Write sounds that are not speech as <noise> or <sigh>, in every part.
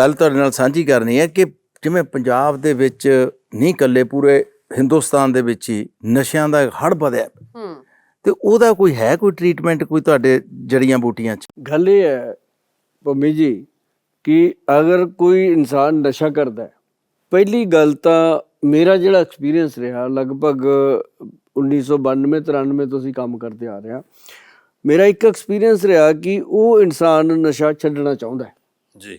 ਗੱਲ ਤੁਹਾਡੇ ਨਾਲ ਸਾਂਝੀ ਕਰਨੀ ਹੈ ਕਿ ਜਿਵੇਂ ਪੰਜਾਬ ਦੇ ਵਿੱਚ ਨਹੀਂ ਇਕੱਲੇ ਪੂਰੇ ਹਿੰਦੁਸਤਾਨ ਦੇ ਵਿੱਚ ਹੀ ਨਸ਼ਿਆਂ ਦਾ ਹੜ ਵਧਿਆ। ਹੂੰ। ਤੇ ਉਹਦਾ ਕੋਈ ਹੈ ਕੋਈ ਟ੍ਰੀਟਮੈਂਟ ਕੋਈ ਤੁਹਾਡੇ ਜੜੀਆਂ ਬੂਟੀਆਂ 'ਚ? ਗੱਲ ਇਹ ਹੈ ਪੰਮੀ ਜੀ ਕਿ ਅਗਰ ਕੋਈ ਇਨਸਾਨ ਨਸ਼ਾ ਕਰਦਾ ਹੈ ਪਹਿਲੀ ਗੱਲ ਤਾਂ ਮੇਰਾ ਜਿਹੜਾ ਐਕਸਪੀਰੀਅੰਸ ਰਿਹਾ ਲਗਭਗ 1992 93 ਤੋਂ ਅਸੀਂ ਕੰਮ ਕਰਦੇ ਆ ਰਹੇ ਹਾਂ। ਮੇਰਾ ਇੱਕ ਐਕਸਪੀਰੀਅੰਸ ਰਿਹਾ ਕਿ ਉਹ ਇਨਸਾਨ ਨਸ਼ਾ ਛੱਡਣਾ ਚਾਹੁੰਦਾ ਹੈ। ਜੀ।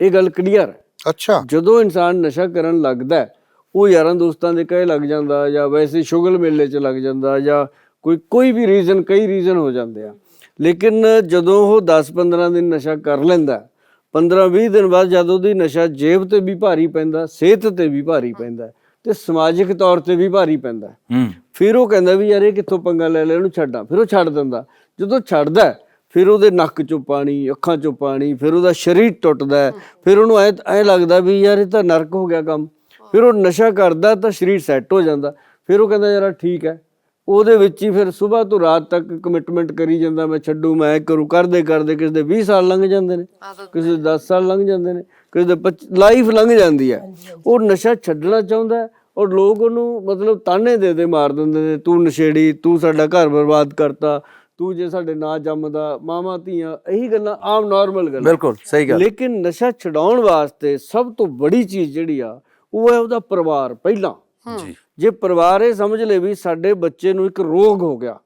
ਇਹ ਗੱਲ ਕਲੀਅਰ ਹੈ। ਅੱਛਾ। ਜਦੋਂ ਇਨਸਾਨ ਨਸ਼ਾ ਕਰਨ ਲੱਗਦਾ ਹੈ, ਉਹ ਯਾਰਾਂ ਦੋਸਤਾਂ ਦੇ ਕਹੇ ਲੱਗ ਜਾਂਦਾ ਜਾਂ ਵੈਸੇ ਸ਼ੁਗਲ ਮੇਲੇ 'ਚ ਲੱਗ ਜਾਂਦਾ ਜਾਂ ਕੋਈ ਕੋਈ ਵੀ ਰੀਜ਼ਨ ਕਈ ਰੀਜ਼ਨ ਹੋ ਜਾਂਦੇ ਆ। ਲੇਕਿਨ ਜਦੋਂ ਉਹ 10-15 ਦਿਨ ਨਸ਼ਾ ਕਰ ਲੈਂਦਾ 15-20 ਦਿਨ ਬਾਅਦ ਜਦੋਂ ਉਹਦੀ ਨਸ਼ਾ ਜੇਬ ਤੇ ਵੀ ਭਾਰੀ ਪੈਂਦਾ ਸਿਹਤ ਤੇ ਵੀ ਭਾਰੀ ਪੈਂਦਾ ਤੇ ਸਮਾਜਿਕ ਤੌਰ ਤੇ ਵੀ ਭਾਰੀ ਪੈਂਦਾ ਹੂੰ। ਫਿਰ ਉਹ ਕਹਿੰਦਾ ਵੀ ਯਾਰ ਇਹ ਕਿੱਥੋਂ ਪੰਗਾ ਲੈ ਲਿਆ ਇਹਨੂੰ ਛੱਡਾਂ। ਫਿਰ ਉਹ ਛੱਡ ਦਿੰਦਾ। ਜਦੋਂ ਛੱਡਦਾ ਫਿਰ ਉਹਦੇ ਨੱਕ ਚੋਂ ਪਾਣੀ ਅੱਖਾਂ ਚੋਂ ਪਾਣੀ ਫਿਰ ਉਹਦਾ ਸਰੀਰ ਟੁੱਟਦਾ ਫਿਰ ਉਹਨੂੰ ਐ ਐ ਲੱਗਦਾ ਵੀ ਯਾਰ ਇਹ ਤਾਂ ਨਰਕ ਹੋ ਗਿਆ ਕੰਮ। ਫਿਰ ਉਹ ਨਸ਼ਾ ਕਰਦਾ ਤਾਂ ਸਰੀਰ ਸੈੱਟ ਹੋ ਜਾਂਦਾ। ਫਿਰ ਉਹ ਕਹਿੰਦਾ ਯਾਰ ਠੀਕ ਹੈ। ਉਹਦੇ ਵਿੱਚ ਹੀ ਫਿਰ ਸਵੇਰ ਤੋਂ ਰਾਤ ਤੱਕ ਕਮਿਟਮੈਂਟ ਕਰੀ ਜਾਂਦਾ ਮੈਂ ਛੱਡੂ ਮੈਂ ਇਹ ਕਰੂ ਕਰਦੇ ਕਰਦੇ ਕਿਸੇ ਦੇ 20 ਸਾਲ ਲੰਘ ਜਾਂਦੇ ਨੇ ਕਿਸੇ ਦੇ 10 ਸਾਲ ਲੰਘ ਜਾਂਦੇ ਨੇ ਕਿਸੇ ਦੇ ਲਾਈਫ ਲੰਘ ਜਾਂਦੀ ਹੈ। ਉਹ ਨਸ਼ਾ ਛੱਡਣਾ ਚਾਹੁੰਦਾ ਔਰ ਲੋਕ ਉਹਨੂੰ ਮਤਲਬ ਤਾਨੇ ਦੇ ਦੇ ਮਾਰ ਦਿੰਦੇ ਨੇ ਤੂੰ ਨਸ਼ੇੜੀ ਤੂੰ ਸਾਡਾ ਘਰ ਬਰਬਾਦ ਕਰਤਾ ਤੂੰ ਜੇ ਸਾਡੇ ਨਾਂ ਜੰਮਦਾ ਮਾਮਾ ਧੀਆਂ ਇਹੀ ਗੱਲਾਂ ਆਮ ਨਾਰਮਲ ਗੱਲਾਂ। ਬਿਲਕੁਲ ਸਹੀ ਗੱਲ। ਲੇਕਿਨ ਨਸ਼ਾ ਛਡਾਉਣ ਵਾਸਤੇ ਸਭ ਤੋਂ ਬੜੀ ਚੀਜ਼ ਜਿਹੜੀ ਆ ਉਹ ਹੈ ਉਹਦਾ ਪਰਿਵਾਰ ਪਹਿਲਾਂ। ਜੀ। ਜੇ ਪਰਿਵਾਰ ਇਹ ਸਮਝ ਲੇ ਵੀ ਸਾਡੇ ਬੱਚੇ ਨੂੰ ਇੱਕ ਰੋਗ ਹੋ ਗਿਆ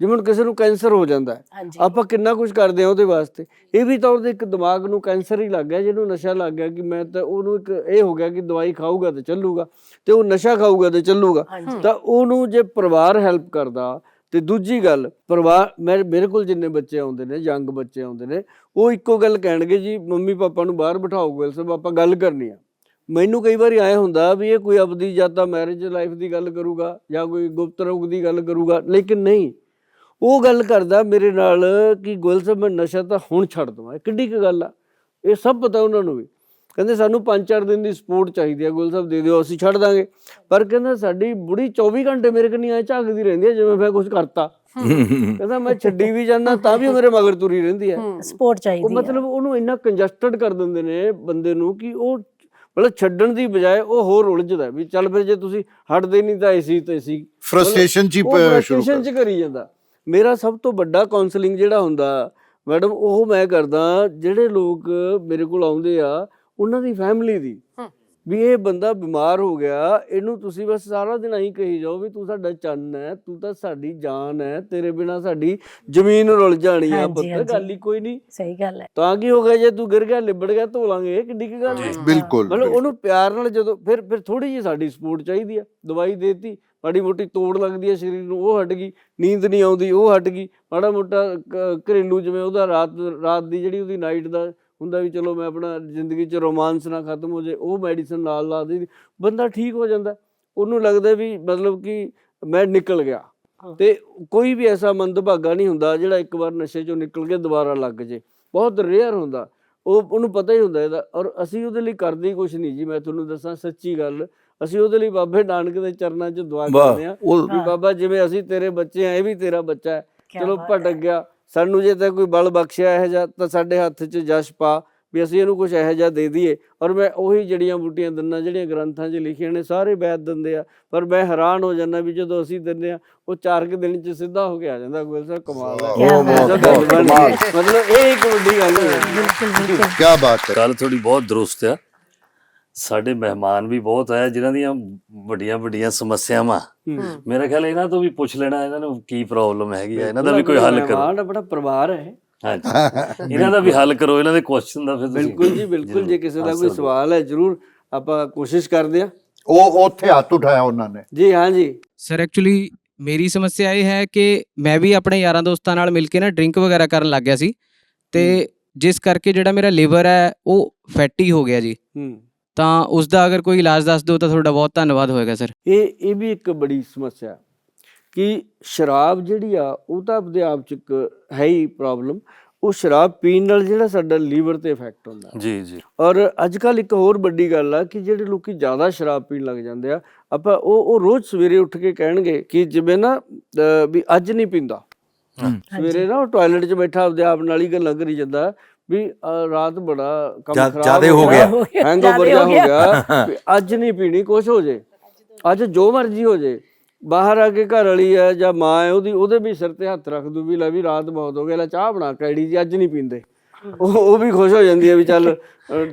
ਜਿਵੇਂ ਕਿਸੇ ਨੂੰ ਕੈਂਸਰ ਹੋ ਜਾਂਦਾ ਹੈ ਆਪਾਂ ਕਿੰਨਾ ਕੁਝ ਕਰਦੇ ਆ ਉਹਦੇ ਵਾਸਤੇ। ਇਹ ਵੀ ਤਾਂ ਉਹਦੇ ਇੱਕ ਦਿਮਾਗ ਨੂੰ ਕੈਂਸਰ ਹੀ ਲੱਗ ਗਿਆ ਜਿਹਨੂੰ ਨਸ਼ਾ ਲੱਗ ਗਿਆ ਕਿ ਮੈਂ ਤਾਂ ਉਹਨੂੰ ਇੱਕ ਇਹ ਹੋ ਗਿਆ ਕਿ ਦਵਾਈ ਖਾਊਗਾ ਤੇ ਚੱਲੂਗਾ ਤੇ ਉਹ ਨਸ਼ਾ ਖਾਊਗਾ ਤੇ ਚੱਲੂਗਾ। ਤਾਂ ਉਹਨੂੰ ਜੇ ਪਰਿਵਾਰ ਹੈਲਪ ਕਰਦਾ ਤੇ ਦੂਜੀ ਗੱਲ, ਪਰਿਵਾਰ ਮੇਰੇ ਮੇਰੇ ਕੋਲ ਜਿੰਨੇ ਬੱਚੇ ਆਉਂਦੇ ਨੇ, ਯੰਗ ਬੱਚੇ ਆਉਂਦੇ ਨੇ, ਉਹ ਇੱਕੋ ਗੱਲ ਕਹਿਣਗੇ ਜੀ, ਮੰਮੀ ਪਾਪਾ ਨੂੰ ਬਾਹਰ ਬਿਠਾਓ ਗੱਲ ਸਾਹਿਬ ਆਪਾਂ ਗੱਲ ਕਰਨੀ ਆ। ਮੈਨੂੰ ਕਈ ਵਾਰੀ ਆਏ ਹੁੰਦਾ ਵੀ ਇਹ ਕੋਈ ਆਪਦੀ ਜਾਂ ਤਾਂ ਮੈਰਿਜ ਲਾਈਫ ਦੀ ਗੱਲ ਕਰੂਗਾ ਜਾਂ ਕੋਈ ਗੁਪਤ ਰੋਗ ਦੀ ਗੱਲ ਕਰੂਗਾ, ਲੇਕਿਨ ਨਹੀਂ। ਉਹ ਗੱਲ ਕਰਦਾ ਮੇਰੇ ਨਾਲ ਕਿ ਗੋਇਲ ਸਾਹਿਬ ਮੈਂ ਨਸ਼ਾ ਤਾਂ ਹੁਣ ਛੱਡ ਦਵਾਂ, ਇਹ ਕਿੱਡੀ ਕੁ ਗੱਲ ਆ। ਇਹ ਸਭ ਪਤਾ ਉਹਨਾਂ ਨੂੰ ਵੀ। ਕਹਿੰਦੇ ਸਾਨੂੰ 5-4 ਦਿਨ ਦੀ ਸਪੋਰਟ ਚਾਹੀਦੀ ਆ ਗੋਇਲ ਸਾਹਿਬ ਦੇ ਦਿਓ ਅਸੀਂ ਛੱਡ ਦਾਂਗੇ। ਪਰ ਕਹਿੰਦਾ ਸਾਡੀ ਬੁੜੀ 24 ਘੰਟੇ ਮੇਰੇ ਕੰਨੀ ਐ ਝਾਕਦੀ ਰਹਿੰਦੀ ਹੈ ਜਿਵੇਂ ਮੈਂ ਕੁਝ ਕਰਤਾ। ਕਹਿੰਦਾ ਮੈਂ ਛੱਡੀ ਵੀ ਜਾਂਦਾ ਤਾਂ ਵੀ ਉਹ ਮੇਰੇ ਮਗਰ ਤੁਰੀ ਰਹਿੰਦੀ ਹੈ। ਸਪੋਰਟ ਉਹ ਚਾਹੀਦੀ ਹੈ। ਮਤਲਬ ਉਹਨੂੰ ਇੰਨਾ ਕੰਜਸਟਡ ਕਰ ਦਿੰਦੇ ਨੇ ਬੰਦੇ ਨੂੰ ਕਿ ਉਹ ਮਤਲਬ ਛੱਡਣ ਦੀ ਬਜਾਏ ਉਹ ਹੋਰ ਉਲਝਦਾ ਵੀ ਚੱਲ ਫਿਰ ਜੇ ਤੁਸੀਂ ਹਟਦੇ ਨਹੀਂ ਤਾਂ ਏਸੀ ਤੇ ਸੀ ਫਰਸਟ੍ਰੇਸ਼ਨ ਚ ਹੀ ਉਹ ਫਰਸਟ੍ਰੇਸ਼ਨ ਚ ਕਰੀ ਜਾਂਦਾ। ਮੇਰਾ ਸਭ ਤੋਂ ਵੱਡਾ ਕਾਉਂਸਲਿੰਗ ਜਿਹੜਾ ਹੁੰਦਾ ਮੈਡਮ ਉਹ ਮੈਂ ਕਰਦਾ ਜਿਹੜੇ ਲੋਕ ਮੇਰੇ ਕੋਲ ਆਉਂਦੇ ਆ ਉਹਨਾਂ ਦੀ ਫੈਮਿਲੀ ਦੀ। ਵੀ ਇਹ ਬੰਦਾ ਬਿਮਾਰ ਹੋ ਗਿਆ ਇਹਨੂੰ ਤੁਸੀਂ ਬਸ ਸਾਰਾ ਦਿਨ ਆਹੀ ਕਹੀ ਜਾਓ ਵੀ ਤੂੰ ਸਾਡਾ ਚੰਨ ਹੈ ਤੂੰ ਤਾਂ ਸਾਡੀ ਜਾਨ ਹੈ ਤੇਰੇ ਬਿਨਾ ਸਾਡੀ ਜ਼ਮੀਨ ਰੁਲ ਜਾਣੀ ਆ। ਹਾਂਜੀ, ਪੁੱਤ ਹਾਂਜੀ। ਗੱਲ ਹੀ ਕੋਈ ਨਹੀਂ। ਸਹੀ ਗੱਲ ਹੈ। ਤਾਂ ਕੀ ਹੋ ਗਿਆ ਜੇ ਤੂੰ ਗਿਰ ਗਿਆ ਲਿਬੜ ਗਿਆ ਧੋ ਲਾਂਗੇ ਇਹ ਕਿੱਡੀ ਕੀ ਗੱਲ ਹੈ? ਬਿਲਕੁਲ ਮਤਲਬ ਉਹਨੂੰ ਪਿਆਰ ਨਾਲ ਜਦੋਂ ਫਿਰ ਫਿਰ ਥੋੜੀ ਜਿਹੀ ਸਾਡੀ ਸਪੋਰਟ ਚਾਹੀਦੀ ਆ। ਦਵਾਈ ਦੇਤੀ ਮਾੜੀ ਮੋਟੀ ਤੋੜ ਲੱਗਦੀ ਹੈ ਸਰੀਰ ਨੂੰ ਉਹ ਹਟ ਗਈ। ਨੀਂਦ ਨਹੀਂ ਆਉਂਦੀ ਉਹ ਹਟ ਗਈ। ਮਾੜਾ ਮੋਟਾ ਘਰੇਲੂ ਜਿਵੇਂ ਉਹਦਾ ਰਾਤ ਰਾਤ ਦੀ ਜਿਹੜੀ ਉਹਦੀ ਨਾਈਟ ਦਾ ਹੁੰਦਾ ਵੀ ਚਲੋ ਮੈਂ ਆਪਣਾ ਜ਼ਿੰਦਗੀ 'ਚ ਰੋਮਾਂਸ ਨਾ ਖਤਮ ਹੋ ਜਾਏ ਉਹ ਮੈਡੀਸਨ ਨਾਲ ਲਾ ਦੇ ਬੰਦਾ ਠੀਕ ਹੋ ਜਾਂਦਾ। ਉਹਨੂੰ ਲੱਗਦਾ ਵੀ ਮਤਲਬ ਕਿ ਮੈਂ ਨਿਕਲ ਗਿਆ। ਤੇ ਕੋਈ ਵੀ ਐਸਾ ਮੰਦਭਾਗਾ ਨਹੀਂ ਹੁੰਦਾ ਜਿਹੜਾ ਇੱਕ ਵਾਰ ਨਸ਼ੇ 'ਚੋਂ ਨਿਕਲ ਕੇ ਦੁਬਾਰਾ ਲੱਗ ਜੇ। ਬਹੁਤ ਰੇਅਰ ਹੁੰਦਾ। ਉਹ ਉਹਨੂੰ ਪਤਾ ਹੀ ਹੁੰਦਾ ਇਹਦਾ। ਔਰ ਅਸੀਂ ਉਹਦੇ ਲਈ ਕਰਦੇ ਹੀ ਕੁਝ ਨਹੀਂ ਜੀ। ਮੈਂ ਤੁਹਾਨੂੰ ਦੱਸਾਂ ਸੱਚੀ ਗੱਲ। ਅਸੀਂ ਉਹਦੇ ਲਈ ਬਾਬੇ ਨਾਨਕ ਦੇ ਚਰਨਾਂ 'ਚ ਦੁਆ ਕਰਦੇ ਆ ਉਹ ਵੀ ਬਾਬਾ ਜਿਵੇਂ ਅਸੀਂ ਤੇਰੇ ਬੱਚੇ ਆ ਇਹ ਵੀ ਤੇਰਾ ਬੱਚਾ ਹੈ। ਚਲੋ ਭਟਕ। ਗਿਆ। ਸਾਨੂੰ ਜੇ ਤਾਂ ਕੋਈ ਬਲ ਬਖਸ਼ਿਆ ਇਹ ਜਾਂ ਤਾਂ ਸਾਡੇ ਹੱਥ 'ਚ ਜਸ਼ ਪਾ ਵੀ ਅਸੀਂ ਇਹਨੂੰ ਕੁਝ ਇਹੋ ਜਿਹਾ ਦੇ ਦਈਏ। ਔਰ ਮੈਂ ਉਹੀ ਜੜੀਆਂ ਬੂਟੀਆਂ ਦਿੰਨਾ ਜਿਹੜੀਆਂ ਗ੍ਰੰਥਾਂ 'ਚ ਲਿਖੀਆਂ ਨੇ ਸਾਰੇ ਵੈਦ ਦਿੰਦੇ ਆ। ਪਰ ਮੈਂ ਹੈਰਾਨ ਹੋ ਜਾਂਦਾ ਵੀ ਜਦੋਂ ਅਸੀਂ ਦਿੰਦੇ ਆ ਉਹ ਚਾਰ ਕੁ ਦਿਨ 'ਚ ਸਿੱਧਾ ਹੋ ਕੇ ਆ ਜਾਂਦਾ। ਸਾਹਿਬ ਕਮਾਲ ਹੈ। ਹੈ। ਮਤਲਬ ਇਹ ਇੱਕ ਵੱਡੀ ਗੱਲ ਹੈ। ਬਿਲਕੁਲ ਬਿਲਕੁਲ। ਕੀ ਬਾਤ ਹੈ। ਗੱਲ ਥੋੜੀ ਬਹੁਤ ਦਰੁਸਤ ਆ। ਸਾਡੇ ਮਹਿਮਾਨ ਵੀ ਬਹੁਤ ਆਏ ਜਿਨ੍ਹਾਂ ਦੀਆਂ ਵੱਡੀਆਂ ਵੱਡੀਆਂ ਸਮੱਸਿਆਵਾਂ। ਮੇਰਾ ਖਿਆਲ ਇਹਨਾਂ ਤੋਂ ਵੀ ਪੁੱਛ ਲੈਣਾ ਇਹਨਾਂ ਨੂੰ ਕੀ ਪ੍ਰੋਬਲਮ ਹੈਗੀ ਆ ਇਹਨਾਂ ਦਾ ਵੀ ਕੋਈ ਹੱਲ ਕਰੋ। ਮਹਿਮਾਨ ਆਪਣਾ ਪਰਿਵਾਰ ਹੈ। ਹਾਂਜੀ। ਇਹਨਾਂ ਦਾ ਵੀ ਹੱਲ ਕਰੋ ਇਹਨਾਂ ਦੇ ਕੁਐਸਚਨ ਦਾ ਫਿਰ ਤੁਸੀਂ। ਬਿਲਕੁਲ ਜੀ ਬਿਲਕੁਲ ਜੇ ਕਿਸੇ ਦਾ ਕੋਈ ਸਵਾਲ ਹੈ ਜਰੂਰ ਆਪਾਂ ਕੋਸ਼ਿਸ਼ ਕਰਦੇ ਆ ਉਹ ਉੱਥੇ ਹੱਥ ਉਠਾਇਆ ਉਹਨਾਂ ਨੇ। ਜੀ ਹਾਂ ਜੀ। ਸਰ ਐਕਚੁਅਲੀ ਮੇਰੀ ਸਮੱਸਿਆ ਇਹ ਹੈ ਕਿ ਮੈਂ ਵੀ ਆਪਣੇ ਯਾਰਾਂ ਦੋਸਤਾਂ ਨਾਲ ਮਿਲ ਕੇ ਨਾ ਡਰਿੰਕ ਵਗੈਰਾ ਕਰਨ ਲੱਗ ਗਿਆ ਸੀ। ਤੇ ਜਿਸ ਕਰਕੇ ਜਿਹੜਾ ਮੇਰਾ ਲਿਵਰ ਹੈ ਉਹ ਫੈਟੀ ਹੋ ਗਿਆ ਜੀ। ਹੂੰ। ਤਾਂ ਉਸ ਦਾ ਅਗਰ ਕੋਈ ਇਲਾਜ ਦੱਸ ਦਿਓ ਤਾਂ ਤੁਹਾਡਾ ਬਹੁਤ ਧੰਨਵਾਦ ਹੋਏਗਾ ਸਰ। ਇਹ ਇਹ ਵੀ ਇੱਕ ਬੜੀ ਸਮੱਸਿਆ ਕਿ ਸ਼ਰਾਬ ਜਿਹੜੀ ਆ ਉਹ ਤਾਂ ਆਪਦੇ ਆਪ ਚ ਇੱਕ ਹੈ ਹੀ ਪ੍ਰੋਬਲਮ ਉਹ ਸ਼ਰਾਬ ਪੀਣ ਨਾਲ ਜਿਹੜਾ ਸਾਡਾ ਲੀਵਰ ਤੇ ਇਫੈਕਟ ਹੁੰਦਾ। ਜੀ ਜੀ। ਔਰ ਅੱਜ ਕੱਲ ਇੱਕ ਹੋਰ ਵੱਡੀ ਗੱਲ ਆ ਕਿ ਜਿਹੜੇ ਲੋਕੀ ਜ਼ਿਆਦਾ ਸ਼ਰਾਬ ਪੀਣ ਲੱਗ ਜਾਂਦੇ ਆ ਆਪਾਂ ਉਹ ਉਹ ਰੋਜ਼ ਸਵੇਰੇ ਉੱਠ ਕੇ ਕਹਿਣਗੇ ਕਿ ਜਿਵੇਂ ਨਾ ਵੀ ਅੱਜ ਨਹੀਂ ਪੀਂਦਾ। ਸਵੇਰੇ ਨਾ ਉਹ ਟਾਇਲਟ 'ਚ ਬੈਠਾ ਆਪਦੇ ਆਪ ਨਾਲ ਹੀ ਗੱਲਾਂ ਕਰੀ ਜਾਂਦਾ। ਵੀ ਰਾਤ ਬੜਾ ਕੰਮ ਖਰਾਬ ਜ਼ਿਆਦੇ ਹੋ ਗਿਆ। ਹੈਂਗਓਵਰ ਹੋ ਗਿਆ। ਅੱਜ ਨਹੀਂ ਪੀਣੀ ਕੁਛ ਹੋ ਜੇ। ਅੱਜ ਜੋ ਮਰਜ਼ੀ ਹੋ ਜੇ। ਬਾਹਰ ਆ ਕੇ ਘਰ ਵਾਲੀ ਹੈ ਜਾਂ ਮਾਂ ਹੈ ਉਹਦੀ ਉਹਦੇ ਵੀ ਸਿਰ ਤੇ ਹੱਥ ਰੱਖ ਦੂ ਵੀ ਲੈ ਵੀ ਰਾਤ ਬਹੁਤ ਹੋ ਗਈ ਲੈ ਚਾਹ ਬਣਾ ਕੈੜੀ ਜੀ ਅੱਜ ਨਹੀਂ ਪੀਂਦੇ। ਉਹ ਉਹ ਵੀ ਖੁਸ਼ ਹੋ ਜਾਂਦੀ ਹੈ ਵੀ ਚੱਲ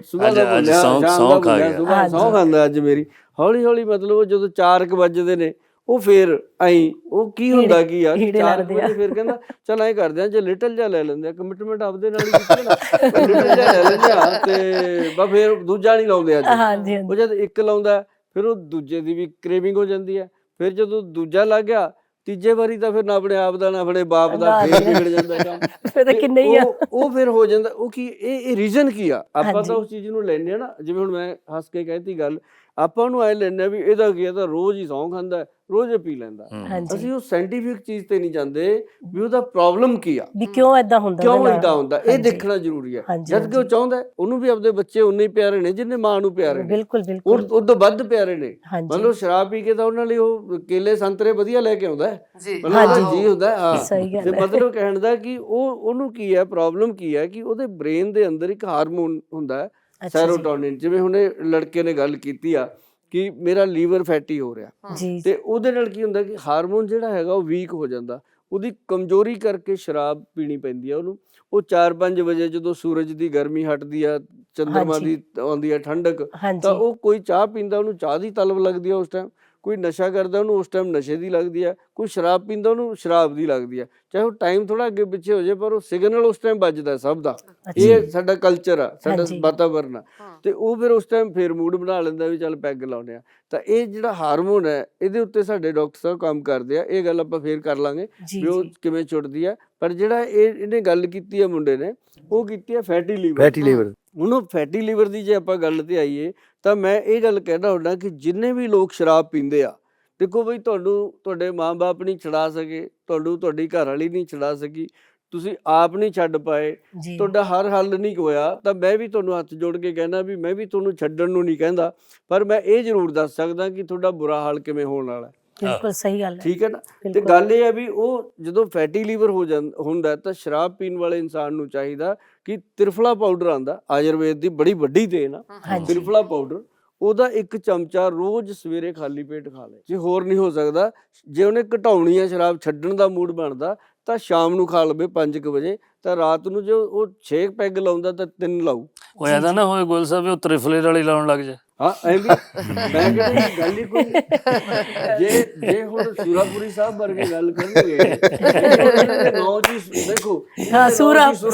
ਸਵੇਰ ਦਾ ਅੱਜ ਭੁੱਲਿਆ, ਸਹੁੰ- ਸ਼ਾਮ ਸਹੁੰ ਦਾ ਖਾ ਗਿਆ। ਸੁਬਾਹ ਸਹੁੰ ਖਾਂਦਾ ਅੱਜ ਮੇਰੀ। ਹੌਲੀ ਹੌਲੀ ਮਤਲਬ ਜਦੋਂ 4 ਵਜੇ ਨੇ ਉਹ ਫੇਰ ਆਈ ਉਹ ਕੀ ਹੁੰਦਾ ਕੀ ਆ ਕੀੜੇ 4 ਲੱਗਦੇ ਆ। ਵਜੇ ਫੇਰ ਕਹਿੰਦਾ ਚਲ ਐ ਕਰਦੇ ਆ ਜੇ ਲਿਟਲ ਜਿਹਾ ਲੈ ਲੈਂਦੇ ਆ ਕਮਿਟਮੈਂਟ ਆਪਦੇ ਨਾਲ ਹੀ ਕੀਤੀ ਨਾ <laughs> ਲਿਟਲ ਜਿਹਾ ਲੈ ਲੈਂਦੇ ਆ ਤੇ ਬਸ ਫੇਰ ਦੂਜਾ ਨਹੀਂ ਲਾਉਂਦੇ ਅੱਜ ਉਹ ਜਦ ਇੱਕ ਲਾਉਂਦਾ ਫਿਰ ਉਹ ਦੂਜੇ ਦੀ ਵੀ ਕ੍ਰੇਵਿੰਗ ਹੋ ਜਾਂਦੀ ਹੈ ਫਿਰ ਜਦੋਂ ਦੂਜਾ ਲੱਗ ਗਿਆ ਤੀਜੇ ਵਾਰੀ ਤਾਂ ਫਿਰ ਨਾ ਆਪਣੇ ਆਪ ਦਾ ਨਾ ਆਪਣੇ ਬਾਪ ਦਾ ਫੇਰ। ਵਿਗੜ ਜਾਂਦਾ ਕੰਮ <laughs> ਫਿਰ ਤਾਂ ਕਿੰਨੇ ਹੀ ਆ ਉਹ- ਫਿਰ ਹੋ ਜਾਂਦਾ ਉਹ ਕੀ ਇਹ ਇਹ ਰੀਜ਼ਨ ਕੀ ਆ ਆਪਾਂ। ਤਾਂ ਉਸ ਚੀਜ਼ ਨੂੰ ਲੈਂਦੇ ਆ ਨਾ ਜਿਵੇਂ ਹੁਣ ਮੈਂ ਹੱਸ ਕੇ ਕਹਿਤੀ ਗੱਲ ਆਪਾਂ ਨੂੰ ਐ ਆ ਵੀ ਇਹਦਾ ਕੀ ਆ ਤਾਂ ਰੋਜ਼ ਹੀ ਸੌਂ ਖਾਂਦਾ ਹੈ, ਰੋਜ਼ ਹੀ ਪੀ ਲੈਂਦਾ ਹੂੰ। ਹਾਂਜੀ ਅਸੀਂ ਉਹ ਸਾਇੰਟੀਫਿਕ ਚੀਜ਼ ਤੇ ਨਹੀਂ ਜਾਂਦੇ ਵੀ ਉਹਦਾ ਪ੍ਰੋਬਲਮ ਕੀ ਆ ਵੀ ਕਿਉਂ ਐਦਾਂ ਹੁੰਦਾ ਕਿਉਂ ਉਹਦੇ ਨਾਲ? ਇਦਾਂ ਹੁੰਦਾ ਇਹ ਹਾਂਜੀ। ਦੇਖਣਾ ਜ਼ਰੂਰੀ ਹੈ ਹਾਂਜੀ, ਜਦ ਕਿ ਉਹ ਚਾਹੁੰਦਾ ਹੈ, ਉਹਨੂੰ ਵੀ ਆਪਦੇ ਬੱਚੇ ਉਨੇ ਹੀ ਪਿਆਰੇ ਨੇ ਜਿੰਨੇ ਮਾਂ ਨੂੰ ਪਿਆਰੇ ਨੇ ਬਿਲਕੁਲ ਉਹ ਬਿਲਕੁਲ ਉਹ ਤੋਂ ਵੱਧ ਪਿਆਰੇ ਨੇ ਹਾਂਜੀ ਮੰਨ ਲਓ ਸ਼ਰਾਬ ਪੀ ਕੇ ਤਾਂ ਉਹਨਾਂ ਲਈ ਉਹ ਕੇਲੇ ਸੰਤਰੇ ਵਧੀਆ ਲੈ ਕੇ ਆਉਂਦਾ ਹੈ ਜੀ ਮਤਲਬ ਉਹਦਾ। ਜੀ ਹੁੰਦਾ ਹੈ, ਹਾਂ ਸਹੀ ਗੱਲ ਤੇ ਹੈ। ਮਤਲਬ ਕਹਿਣ ਦਾ ਕਿ ਉਹ ਉਹਨੂੰ ਕੀ ਹੈ ਪ੍ਰੋਬਲਮ ਕੀ ਹੈ ਕਿ ਉਹਦੇ ਬ੍ਰੇਨ ਦੇ ਅੰਦਰ ਇੱਕ ਹਾਰਮੋਨ ਹੁੰਦਾ ਹੈ। ਸੈਰੋਟੋਨਿਨ ਜਿਵੇਂ ਹੁਣੇ ਲੜਕੇ ਨੇ ਗੱਲ ਕੀਤੀ ਆ ਕਿ ਮੇਰਾ ਲੀਵਰ ਫੈਟੀ ਹੋ ਰਿਹਾ। ਤੇ ਉਹਦੇ ਨਾਲ ਕੀ ਹੁੰਦਾ ਕਿ ਹਾਰਮੋਨ ਜਿਹੜਾ ਹੈਗਾ ਉਹ ਵੀਕ ਹੋ ਜਾਂਦਾ। ਉਹਦੀ ਕਮਜ਼ੋਰੀ ਕਰਕੇ ਸ਼ਰਾਬ ਪੀਣੀ ਪੈਂਦੀ ਆ ਉਹਨੂੰ। ਉਹ 4-5 ਵਜੇ ਜਦੋਂ ਸੂਰਜ ਦੀ ਗਰਮੀ ਹਟਦੀ ਆ ਚੰਦਰਮਾ। ਦੀ ਆਉਂਦੀ ਆ ਠੰਡਕ ਤਾਂ ਉਹ ਕੋਈ ਚਾਹ ਪੀਂਦਾ ਉਹਨੂੰ ਚਾਹ ਦੀ ਤਲਬ ਲੱਗਦੀ ਆ ਉਸ ਟਾਈਮ ਕੋਈ ਨਸ਼ਾ ਕਰਦਾ ਉਹਨੂੰ ਉਸ ਟਾਈਮ ਨਸ਼ੇ ਦੀ ਲੱਗਦੀ ਆ ਕੋਈ ਸ਼ਰਾਬ ਪੀਂਦਾ ਉਹਨੂੰ ਸ਼ਰਾਬ ਦੀ ਲੱਗਦੀ ਆ। ਚਾਹੇ ਉਹ ਟਾਈਮ ਥੋੜਾ ਅੱਗੇ ਪਿੱਛੇ ਹੋ ਜਾਏ ਪਰ ਉਹ ਸਿਗਨਲ ਉਸ ਟਾਈਮ ਵੱਜਦਾ ਸਭ ਦਾ। ਇਹ ਸਾਡਾ ਕਲਚਰ ਆ ਸਾਡਾ। ਵਾਤਾਵਰਨ ਆ। ਤੇ ਉਹ ਫਿਰ ਉਸ ਟਾਈਮ ਫੇਰ ਮੂਡ ਬਣਾ ਲੈਂਦਾ ਵੀ ਚੱਲ ਪੈਗ ਲਾਉਨੇ ਆ। ਤਾਂ ਇਹ ਜਿਹੜਾ ਹਾਰਮੋਨ ਹੈ ਇਹਦੇ ਉੱਤੇ ਸਾਡੇ ਡਾਕਟਰ ਸਾਹਿਬ ਕੰਮ ਕਰਦੇ ਆ। ਇਹ ਗੱਲ ਆਪਾਂ ਫੇਰ ਕਰ ਲਾਂਗੇ ਵੀ ਉਹ ਕਿਵੇਂ ਛੁੱਟਦੀ ਆ। ਪਰ ਜਿਹੜਾ ਇਹ ਇਹਨੇ ਗੱਲ ਕੀਤੀ ਆ ਮੁੰਡੇ ਨੇ ਉਹ ਕੀਤੀ ਆ ਫੈਟੀ ਲੀਵਰ ਫੈਟੀ ਲੀਵਰ ਹੁਣ ਉਹ ਫੈਟੀ ਲੀਵਰ ਦੀ ਜੇ ਆਪਾਂ ਗੱਲ ਤੇ ਆਈਏ ਤਾਂ ਮੈਂ ਇਹ ਗੱਲ ਕਹਿਣਾ ਹੁੰਦਾ ਕਿ ਜਿੰਨੇ ਵੀ ਲੋਕ ਸ਼ਰਾਬ ਪੀਂਦੇ ਆ ਦੇਖੋ ਬਈ ਤੁਹਾਨੂੰ ਤੁਹਾਡੇ ਮਾਪੇ ਨਹੀਂ ਛਡਾ ਸਕੇ ਤੁਹਾਨੂੰ ਤੁਹਾਡੀ ਘਰ ਵਾਲੀ ਨਹੀਂ ਛਡਾ ਸਕੀ ਤੁਸੀਂ ਆਪ ਨਹੀਂ ਛੱਡ ਪਾਏ ਤੁਹਾਡਾ ਹਰ ਹੱਲ ਨਹੀਂ ਹੋਇਆ ਤਾਂ ਮੈਂ ਵੀ ਤੁਹਾਨੂੰ ਹੱਥ ਜੋੜ ਕੇ ਕਹਿਣਾ ਵੀ ਮੈਂ ਵੀ ਤੁਹਾਨੂੰ ਛੱਡਣ ਨੂੰ ਨਹੀਂ ਕਹਿੰਦਾ ਪਰ ਮੈਂ ਇਹ ਜ਼ਰੂਰ ਦੱਸ ਸਕਦਾ ਕਿ ਤੁਹਾਡਾ ਬੁਰਾ ਹਾਲ ਕਿਵੇਂ ਹੋਣ ਵਾਲਾ ਹੈ। ਬਿਲਕੁਲ ਸਹੀ ਗੱਲ ਹੈ। ਠੀਕ ਹੈ ਨਾ? ਤੇ। ਗੱਲ ਇਹ ਹੈ ਵੀ ਉਹ ਜਦੋਂ ਫੈਟੀ ਲੀਵਰ ਹੋ ਜਾਂਦਾ ਹੁੰਦਾ ਤਾਂ ਸ਼ਰਾਬ ਪੀਣ ਵਾਲੇ ਇਨਸਾਨ ਨੂੰ ਚਾਹੀਦਾ ਕਿ ਤਿਰਫਲਾ ਪਾਊਡਰ ਆਂਦਾ ਆਯੁਰਵੇਦ ਦੀ ਬੜੀ ਵੱਡੀ ਦੇਣ ਆ। ਤਿਰਫਲਾ ਪਾਊਡਰ ਉਹਦਾ ਇੱਕ ਚਮਚਾ ਰੋਜ਼ ਸਵੇਰੇ ਖਾਲੀ ਪੇਟ ਖਾ ਲੈ। ਜੇ ਹੋਰ ਨਹੀਂ ਹੋ ਸਕਦਾ ਜੇ ਉਹਨੇ ਘਟਾਉਣੀ ਹੈ ਸ਼ਰਾਬ ਛੱਡਣ ਦਾ ਮੂਡ ਬਣਦਾ ਤਾਂ ਸ਼ਾਮ ਨੂੰ ਖਾ ਲਵੇ 5 ਵਜੇ। ਤਾਂ ਰਾਤ ਨੂੰ ਜੇ ਉਹ 6 ਪੈਗ ਲਾਉਂਦਾ ਤਾਂ 3 ਲਾਊ। ਉਹ ਐਦਾ ਨਾ ਹੋਏ ਗੋਲ ਸਾਹਿਬ ਵੀ ਉਹ ਤ੍ਰਿਫਲੇ ਵਾਲੀ ਲਾਉਣ ਲੱਗ ਜਾ ਹਾਂ ਐ ਵੀ <laughs> ਮੈਂ ਕਹਿੰਦਾ ਗੱਲ ਹੀ ਕੋਈ। ਜੇ ਜੇ ਹੁਣ ਸੂਰਾਪੁਰੀ ਸਾਹਿਬ ਵਰਗੇ ਗੱਲ ਕਰਨਗੇ ਨੌ ਜੀ ਦੇਖੋ ਹਾਂ, ਸੂਰਾ- ਸੁਰ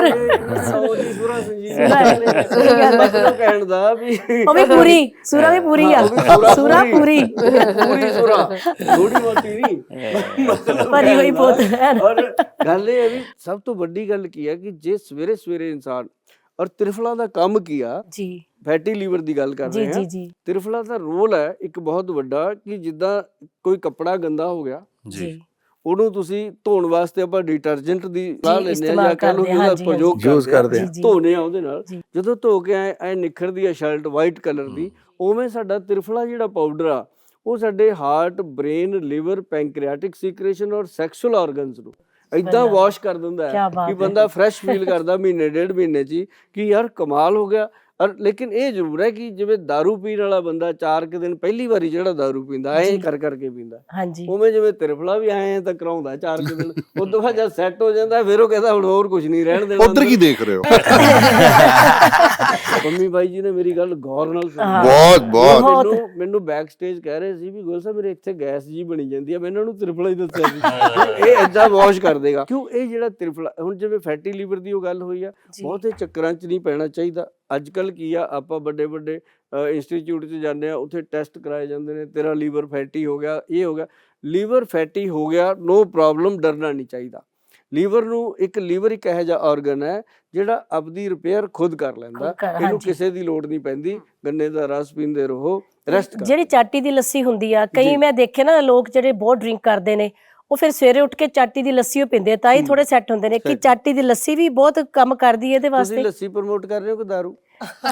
ਨੌ ਜੀ ਸੂਰਾ ਹੈ। ਮਤਲਬ ਕਹਿਣ ਦਾ ਵੀ ਉਹ ਵੀ ਪੂਰੀ ਸੂਰਾ ਵੀ ਪੂਰੀ ਆ ਸੂਰਾ ਪੂਰੀ ਪੂਰੀ ਸੁਰਾ ਥੋੜੀ ਮੋਟੀ ਨਹੀਂ ਭਰੀ ਹੋਈ ਬਹੁਤ ਹੈ। ਔਰ ਗੱਲ ਇਹ ਵੀ ਸਭ ਤੋਂ ਵੱਡੀ ਗੱਲ ਕੀ ਹੈ ਕਿ ਜੇ ਸਵੇਰੇ ਸਵੇਰੇ ਇਨਸਾਨ ਔਰ ਤ੍ਰਿਫਲਾ ਦਾ ਕੰਮ ਕੀ ਆ? ਜੀ। ਫੈਟੀ ਲੀਵਰ ਦੀ ਗੱਲ ਕਰ ਰਹੇ ਹਾਂ ਜੀ ਜੀ। ਤ੍ਰਿਫਲਾ ਦਾ ਰੋਲ ਹੈ ਇੱਕ ਬਹੁਤ ਵੱਡਾ ਕਿ ਜਿੱਦਾਂ ਕੋਈ ਕੱਪੜਾ ਗੰਦਾ ਹੋ ਗਿਆ। ਜੀ। ਉਹਨੂੰ ਤੁਸੀਂ ਧੋਣ ਵਾਸਤੇ ਆਪਾਂ ਡਿਟਰਜੈਂਟ ਦੀ ਸਲਾਹ ਲੈਂਦੇ ਆ ਜਾਂ ਕਹ ਲਓ ਕਰਦੇ ਕਿ ਹਾਂ, ਉਹਦਾ ਪ੍ਰਯੋਗ Use ਕਰਦੇ ਆ। ਧੋਨੇ ਆ ਉਹਦੇ ਨਾਲ। ਜਦੋਂ ਧੋ ਕੇ ਐ ਐ ਨਿਖਰਦੀ ਆ ਸ਼ਰਟ ਵਾਈਟ ਕਲਰ ਦੀ ਉਵੇਂ ਸਾਡਾ ਤ੍ਰਿਫਲਾ ਜਿਹੜਾ ਪਾਊਡਰ ਆ ਉਹ ਸਾਡੇ heart brain liver pancreatic secretion ਔਰ ਸੈਕਸ਼ੂਅਲ ਆਰਗਨਸ ਨੂੰ ਇਦਾਂ ਵਾਸ਼ ਕਰ ਦਿੰਦਾ ਹੈ ਕਿ। ਬੰਦਾ ਫਰੈਸ਼ ਫੀਲ ਕਰਦਾ ਮਹੀਨੇ ਡੇਢ ਮਹੀਨੇ ਚ ਕਿ ਯਾਰ ਕਮਾਲ ਹੋ ਗਿਆ ਔਰ ਲੇਕਿਨ ਇਹ ਜ਼ਰੂਰ ਹੈ ਕਿ ਜਿਵੇਂ दारू ਪੀਣ ਵਾਲਾ ਬੰਦਾ ਚਾਰ ਕੁ ਦਿਨ ਪਹਿਲੀ ਵਾਰੀ ਜਿਹੜਾ दारू ਪੀਂਦਾ ਐ ਜੀ। ਕਰ ਕਰਕੇ ਪੀਂਦਾ ਹਾਂਜੀ ਉਵੇਂ ਜਿਵੇਂ ਤ੍ਰਿਫਲਾ ਵੀ ਆਏ ਤਾਂ ਕਰਾਉਂਦਾ ਚਾਰ ਕੁ ਦਿਨ ਉਸ ਤੋਂ ਬਾਅਦ ਜਦ ਸੈੱਟ ਹੋ ਜਾਂਦਾ ਫਿਰ ਉਹ ਕਹਿੰਦਾ ਹੁਣ ਹੋਰ ਕੁਝ ਨਹੀਂ ਰਹਿਣ ਦੇਣਾ ਉਧਰ ਕੀ ਦੇਖ ਰਹੇ ਹੋ <laughs> ਮੰਮੀ ਬਾਈ ਜੀ ਨੇ ਮੇਰੀ ਗੱਲ ਗੌਰ ਨਾਲ ਸੁਣੀ ਹਾਂ। ਬਹੁਤ ਬਹੁਤ ਬਹੁਤ। ਮੈਨੂੰ ਮੈਨੂੰ ਬੈਕ ਸਟੇਜ ਕਹਿ ਰਹੇ ਸੀ ਵੀ ਗੋਲ ਸਾਹਿਬ ਮੇਰੇ ਇੱਥੇ ਗੈਸ ਜੀ ਬਣੀ ਜਾਂਦੀ ਆ ਮੈਂ ਇਹਨਾਂ ਨੂੰ ਤ੍ਰਿਫਲਾ ਹੀ ਦੱਸਿਆ ਸੀ ਇਹ ਏਦਾਂ ਵਾਸ਼ ਕਰ ਦੇਗਾ ਕਿਉਂ ਇਹ ਜਿਹੜਾ ਤ੍ਰਿਫਲਾ ਹੁਣ ਜਿਵੇਂ ਫੈਟੀ ਲੀਵਰ ਦੀ ਉਹ ਗੱਲ ਹੋਈ ਆ ਜੀ ਬਹੁਤੇ ਚੱਕਰਾਂ 'ਚ ਨਹੀਂ ਪੈਣਾ ਚਾਹੀਦਾ ਅੱਜ ਕੱਲ ਕੀ ਆ ਆਪਾਂ ਵੱਡੇ ਵੱਡੇ ਇੰਸਟੀਚਿਊਟ 'ਚ ਜਾਂਦੇ ਆ ਉੱਥੇ ਟੈਸਟ ਕਰਾਏ ਜਾਂਦੇ ਨੇ ਤੇਰਾ ਲੀਵਰ ਫੈਟੀ ਹੋ ਗਿਆ ਇਹ ਹੋ ਗਿਆ ਲੀਵਰ ਫੈਟੀ ਹੋ ਗਿਆ ਨੋ ਪ੍ਰੋਬਲਮ ਡਰਨਾ ਨਹੀਂ ਚਾਹੀਦਾ ਲੀਵਰ ਨੂੰ ਇੱਕ ਲੀਵਰ ਇੱਕ ਇਹੋ ਜਿਹਾ ਆਰਗਨ ਹੈ ਜਿਹੜਾ ਆਪਦੀ ਰਿਪੇਅਰ ਖੁਦ ਕਰ ਲੈਂਦਾ ਇਹਨੂੰ। ਕਿਸੇ ਦੀ ਲੋੜ ਨਹੀਂ ਪੈਂਦੀ ਗੰਨੇ ਦਾ ਰਸ ਪੀਂਦੇ ਰਹੋ ਰੈਸਟ ਕਰ ਜਿਹੜੀ ਚਾਟੀ ਦੀ ਲੱਸੀ ਹੁੰਦੀ ਆ। ਕਈ ਮੈਂ ਦੇਖੇ ਨਾ ਲੋਕ ਜਿਹੜੇ ਬਹੁਤ ਡਰਿੰਕ ਕਰਦੇ ਨੇ ਉਹ ਫਿਰ ਸਵੇਰੇ ਉੱਠ ਕੇ ਚਾਟੀ ਦੀ ਲੱਸੀ ਉਹ ਪੀਂਦੇ ਆ, ਤਾਂ ਹੀ। ਥੋੜੇ ਸੈੱਟ ਹੁੰਦੇ ਨੇ ਕਿ Set। ਚਾਟੀ ਦੀ ਲੱਸੀ ਵੀ ਬਹੁਤ ਕੰਮ ਕਰਦੀ ਹੈ ਇਹਦੇ ਤੁਸੀਂ ਵਾਸਤੇ। ਲੱਸੀ ਪ੍ਰਮੋਟ ਕਰ ਰਹੇ ਹੋ ਕਿ ਦਾਰੂ?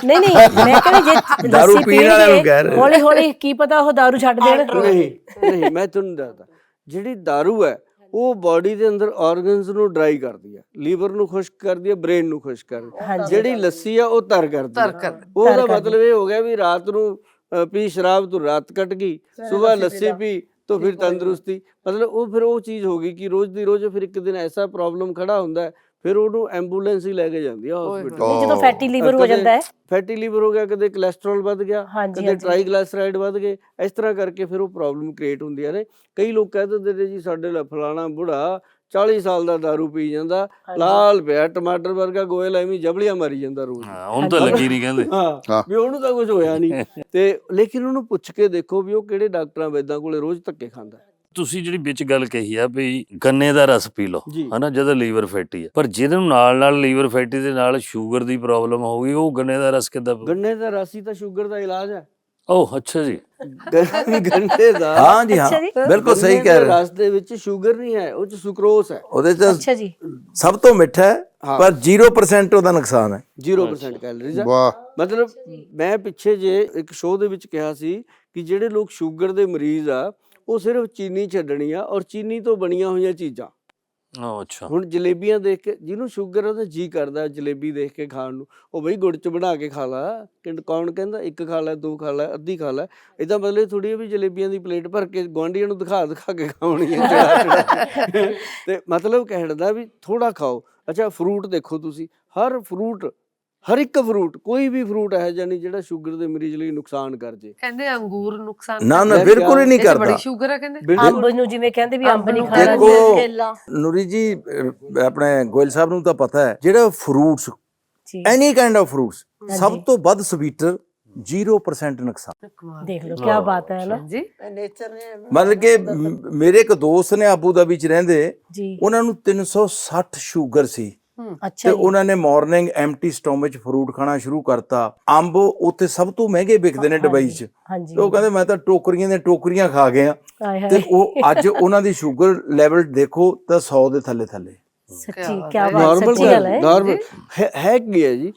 ਨਹੀਂ ਨਹੀਂ ਮੈਂ ਕਹਿੰਦਾ ਜੇ ਦਾਰੂ ਲੱਸੀ ਪੀਣ ਵਾਲਿਆਂ ਨੂੰ ਕਹਿ ਰਹੇ। ਹੌਲੀ ਹੌਲੀ ਕੀ ਪਤਾ ਉਹ ਦਾਰੂ ਛੱਡ ਦੇਣ। ਨਹੀਂ ਨਹੀਂ ਮੈਂ ਤੁਹਾਨੂੰ ਦੱਸਦਾ। ਜਿਹੜੀ दारू ਹੈ ਉਹ ਬਾਡੀ ਦੇ ਅੰਦਰ ਆਰਗਨਸ ਨੂੰ ਡਰਾਈ ਕਰਦੀ ਹੈ। ਲੀਵਰ ਨੂੰ ਖੁਸ਼ਕ ਕਰਦੀ ਹੈ ਬ੍ਰੇਨ ਨੂੰ ਖੁਸ਼ਕ ਕਰਦੀ ਹੈ। ਹਾਂਜੀ। ਜਿਹੜੀ ਲੱਸੀ ਆ ਉਹ ਤਰ ਕਰਦੀ ਤਰ ਹੈ। ਕਰ ਉਹਦਾ ਕਰਦੀ। ਮਤਲਬ ਇਹ ਹੋ ਗਿਆ ਵੀ ਰਾਤ ਨੂੰ ਅ, ਪੀ ਸ਼ਰਾਬ ਤੋਂ ਰਾਤ ਕੱਟ ਗਈ। ਸਵੇਰ ਲੱਸੀ ਪੀ ਤਾਂ ਫਿਰ ਤੰਦਰੁਸਤੀ ਮਤਲਬ ਉਹ ਫਿਰ ਉਹ ਚੀਜ਼ ਹੋ ਗਈ ਕਿ ਰੋਜ਼ ਦੀ ਰੋਜ਼ ਫਿਰ ਇੱਕ ਦਿਨ ਐਸਾ ਪ੍ਰੋਬਲਮ ਖੜਾ ਹੁੰਦਾ ਹੈ ਫਿਰ ਉਹਨੂੰ ਐਂਬੂਲੈਂਸ ਹੀ ਲੈ ਕੇ ਜਾਂਦੀ ਆ ਹਸਪੀਟਲ। ਨਹੀਂ, ਜਦੋਂ ਫੈਟੀ ਲੀਵਰ ਹੋ ਜਾਂਦਾ ਹੈ ਫੈਟੀ ਲੀਵਰ ਹੋ ਗਿਆ ਕਦੇ ਕੋਲੇਸਟ੍ਰੋਲ ਵੱਧ ਗਿਆ ਕਦੇ ਟ੍ਰਾਈਗਲਾਈਸਰਾਈਡ ਵੱਧ ਗਏ ਇਸ ਤਰ੍ਹਾਂ ਕਰਕੇ ਫਿਰ ਉਹ ਪ੍ਰੋਬਲਮ ਕ੍ਰੀਏਟ ਹੁੰਦੀਆਂ ਨੇ ਕਈ ਲੋਕ ਕਹਿ ਦਿੰਦੇ ਨੇ ਜੀ ਸਾਡੇ ਲਈ ਫਲਾਣਾ ਬੁੜਾ 40 ਸਾਲ ਦਾ दारू ਪੀ ਜਾਂਦਾ। ਲਾਲ ਪਿਆ ਟਮਾਟਰ ਵਰਗਾ ਗੋਇਲ ਐਵੇਂ ਜਬਲੀਆਂ ਮਾਰੀ ਜਾਂਦਾ ਰੋਜ਼ ਹਾਂ ਉਹਨੂੰ ਤਾਂ ਲੱਗੀ ਨਹੀਂ ਕਹਿੰਦੇ ਹਾਂ ਹਾਂ। ਵੀ ਉਹਨੂੰ ਤਾਂ ਕੁਝ ਹੋਇਆ ਨਹੀਂ ਤੇ ਲੇਕਿਨ ਉਹਨੂੰ ਪੁੱਛ ਕੇ ਦੇਖੋ ਵੀ ਉਹ ਕਿਹੜੇ ਡਾਕਟਰਾਂ ਵੈਦਾਂ ਕੋਲੇ ਰੋਜ਼ ਧੱਕੇ ਖਾਂਦਾ ਹੈ। ਤੁਸੀਂ ਜਿਹੜੀ ਵਿੱਚ ਗੱਲ ਕਹੀ ਆ ਵੀ ਗੰਨੇ ਦਾ ਰਸ ਪੀ ਲਓ। ਹਨਾ ਜਦੋਂ ਲੀਵਰ ਫੈਟੀ ਹੈ ਪਰ ਜਿਹਦੇ ਨੂੰ ਨਾਲ ਨਾਲ ਲੀਵਰ ਫੈਟੀ ਦੇ ਨਾਲ ਸ਼ੂਗਰ ਦੀ ਪ੍ਰੋਬਲਮ ਹੋਊਗੀ ਉਹ ਗੰਨੇ ਦਾ ਰਸ ਕਿੱਦਾਂ? ਗੰਨੇ ਦਾ ਰਸ ਹੀ ਤਾਂ ਸ਼ੂਗਰ ਦਾ ਇਲਾਜ ਹੈ ਓਹ ਅੱਛਾ ਜੀ। ਗੰ- ਗੰਨੇ ਦਾ। ਹਾਂ ਜੀ ਹਾਂ। ਅੱਛਾ ਜੀ। ਬਿਲਕੁਲ ਸਹੀ ਕਹਿ ਦੇ ਰਹੇ ਹੋ। ਰਸ ਦੇ ਵਿੱਚ ਸ਼ੂਗਰ ਨਹੀਂ ਹੈ ਉਹ ਚ ਸੁਕਰੋਸ ਹੈ। ਉਹਦੇ ਚ ਅੱਛਾ ਜੀ। ਸਭ ਤੋਂ ਮਿੱਠਾ ਹੈ ਹਾਂ। ਪਰ 0% ਉਹਦਾ ਨੁਕਸਾਨ ਹੈ। 0% ਕੈਲਰੀਜ਼ ਹੈ ਵਾਹ। ਮਤਲਬ ਮੈਂ ਪਿੱਛੇ ਜੇ ਇੱਕ ਸ਼ੋਅ ਦੇ ਵਿੱਚ ਕਿਹਾ ਸੀ ਕਿ ਜਿਹੜੇ ਲੋਕ ਸ਼ੂਗਰ ਦੇ ਮਰੀਜ਼ ਆ ਉਹ ਸਿਰਫ ਚੀਨੀ ਛੱਡਣੀ ਆ ਔਰ ਚੀਨੀ ਤੋਂ ਬਣੀਆਂ ਹੋਈਆਂ ਚੀਜ਼ਾਂ। ਅੱਛਾ। ਹੁਣ ਜਲੇਬੀਆਂ ਦੇਖ ਕੇ ਜਿਹਨੂੰ ਸ਼ੂਗਰ ਉਹਦਾ ਜੀ ਕਰਦਾ ਜਲੇਬੀ ਦੇਖ ਕੇ ਖਾਣ ਨੂੰ। ਉਹ ਬਈ ਗੁੜ ਚ ਬਣਾ ਕੇ ਖਾ ਲਾ। ਕਿ ਕੌਣ ਕਹਿੰਦਾ? ਇੱਕ ਖਾ ਲੈ ਦੋ ਖਾ ਲੈ ਅੱਧੀ ਖਾ ਲੈ। ਇਹਦਾ ਮਤਲਬ ਥੋੜੀ ਵੀ ਜਲੇਬੀਆਂ ਦੀ ਪਲੇਟ ਭਰ ਕੇ ਗੁਆਂਢੀਆਂ ਨੂੰ ਦਿਖਾ ਦਿਖਾ ਕੇ ਖਾਣੀ ਹੈ। <laughs> ਤੇ ਮਤਲਬ ਕਹਿਣ ਦਾ ਵੀ ਥੋੜਾ ਖਾਓ। ਅੱਛਾ ਫਰੂਟ ਦੇਖੋ ਤੁਸੀਂ। ਹਰ ਫਰੂਟ ਹਰ ਇੱਕ ਫਰੂਟ ਕੋਈ ਵੀ ਫਰੂਟ ਹੈ ਜਾਨੀ ਜਿਹੜਾ ਸ਼ੂਗਰ ਦੇ ਮਰੀਜ਼ ਲਈ ਨੁਕਸਾਨ ਕਰ ਜੇ। ਕਹਿੰਦੇ ਅੰਗੂਰ ਨੁਕਸਾਨ ਨਾ ਨਾ ਬਿਲਕੁਲ ਹੀ ਨਹੀਂ 'ਚ ਬੜੀ ਕਰਦਾ ਸ਼ੂਗਰ ਹੈ ਕਹਿੰਦੇ ਅੰਬ ਨੂੰ ਜਿਵੇਂ ਕਹਿੰਦੇ ਵੀ ਅੰਬ ਨਹੀਂ ਖਾਣਾ ਦੇਖੋ ਜਿਵੇਂ ਕੇਲਾ। ਨੂਰੀ ਜੀ ਅਹ, ਆਪਣੇ ਗੋਇਲ ਸਾਹਿਬ ਨੂੰ ਤਾਂ ਪਤਾ ਹੈ ਜਿਹੜਾ ਫਰੂਟਸ ਜੀ। ਐਨੀ ਕਾਈਂਡ ਆਫ ਫਰੂਟਸ ਸਭ। ਤੋਂ ਵੱਧ ਸਵੀਟਰ 0% ਨੁਕਸਾਨ। ਦੇਖ ਲਓ ਕੀ ਬਾਤ ਹੈ ਨਾ। ਜੀ ਮਤਲਬ ਕਿ ਮ- ਮੇਰੇ ਇੱਕ ਦੋਸਤ ਨੇ ਆਬੂ ਧਾਬੀ ਚ ਰਹਿੰਦੇ ਜੀ। ਉਹਨਾਂ ਨੂੰ 360 ਸ਼ੂਗਰ ਸੀ। ਤੇ ਉਹਨਾਂ ਨੇ ਮਾਰਨਿੰਗ ਐਮਟੀ ਸਟੋਮਚ ਫਰੂਟ ਖਾਣਾ ਸ਼ੁਰੂ ਕਰਤਾ। ਅੰਬ ਉੱਥੇ ਸਭ ਤੋਂ ਮਹਿੰਗੇ ਵਿਕਦੇ ਨੇ ਦੁਬਈ ਚ। ਹਾਂਜੀ ਤੇ ਉਹ ਕਹਿੰਦੇ ਮੈਂ ਤਾਂ ਟੋਕਰੀਆਂ ਦੇ ਟੋਕਰੀਆਂ ਖਾ ਗਿਆ ਤੇ ਉਹ ਅੱਜ ਉਹਨਾਂ ਦੀ ਸ਼ੂਗਰ ਲੈਵਲ ਦੇਖੋ ਤਾਂ 100 ਦੇ ਥੱਲੇ ਥੱਲੇ ਸੱਚੀ ਕੀ ਬਾਤ ਸੱਚੀ ਗੱਲ ਹੈ। ਨਾਰਮਲ ਹੈ। ਕੀ ਹੈ ਜੀ।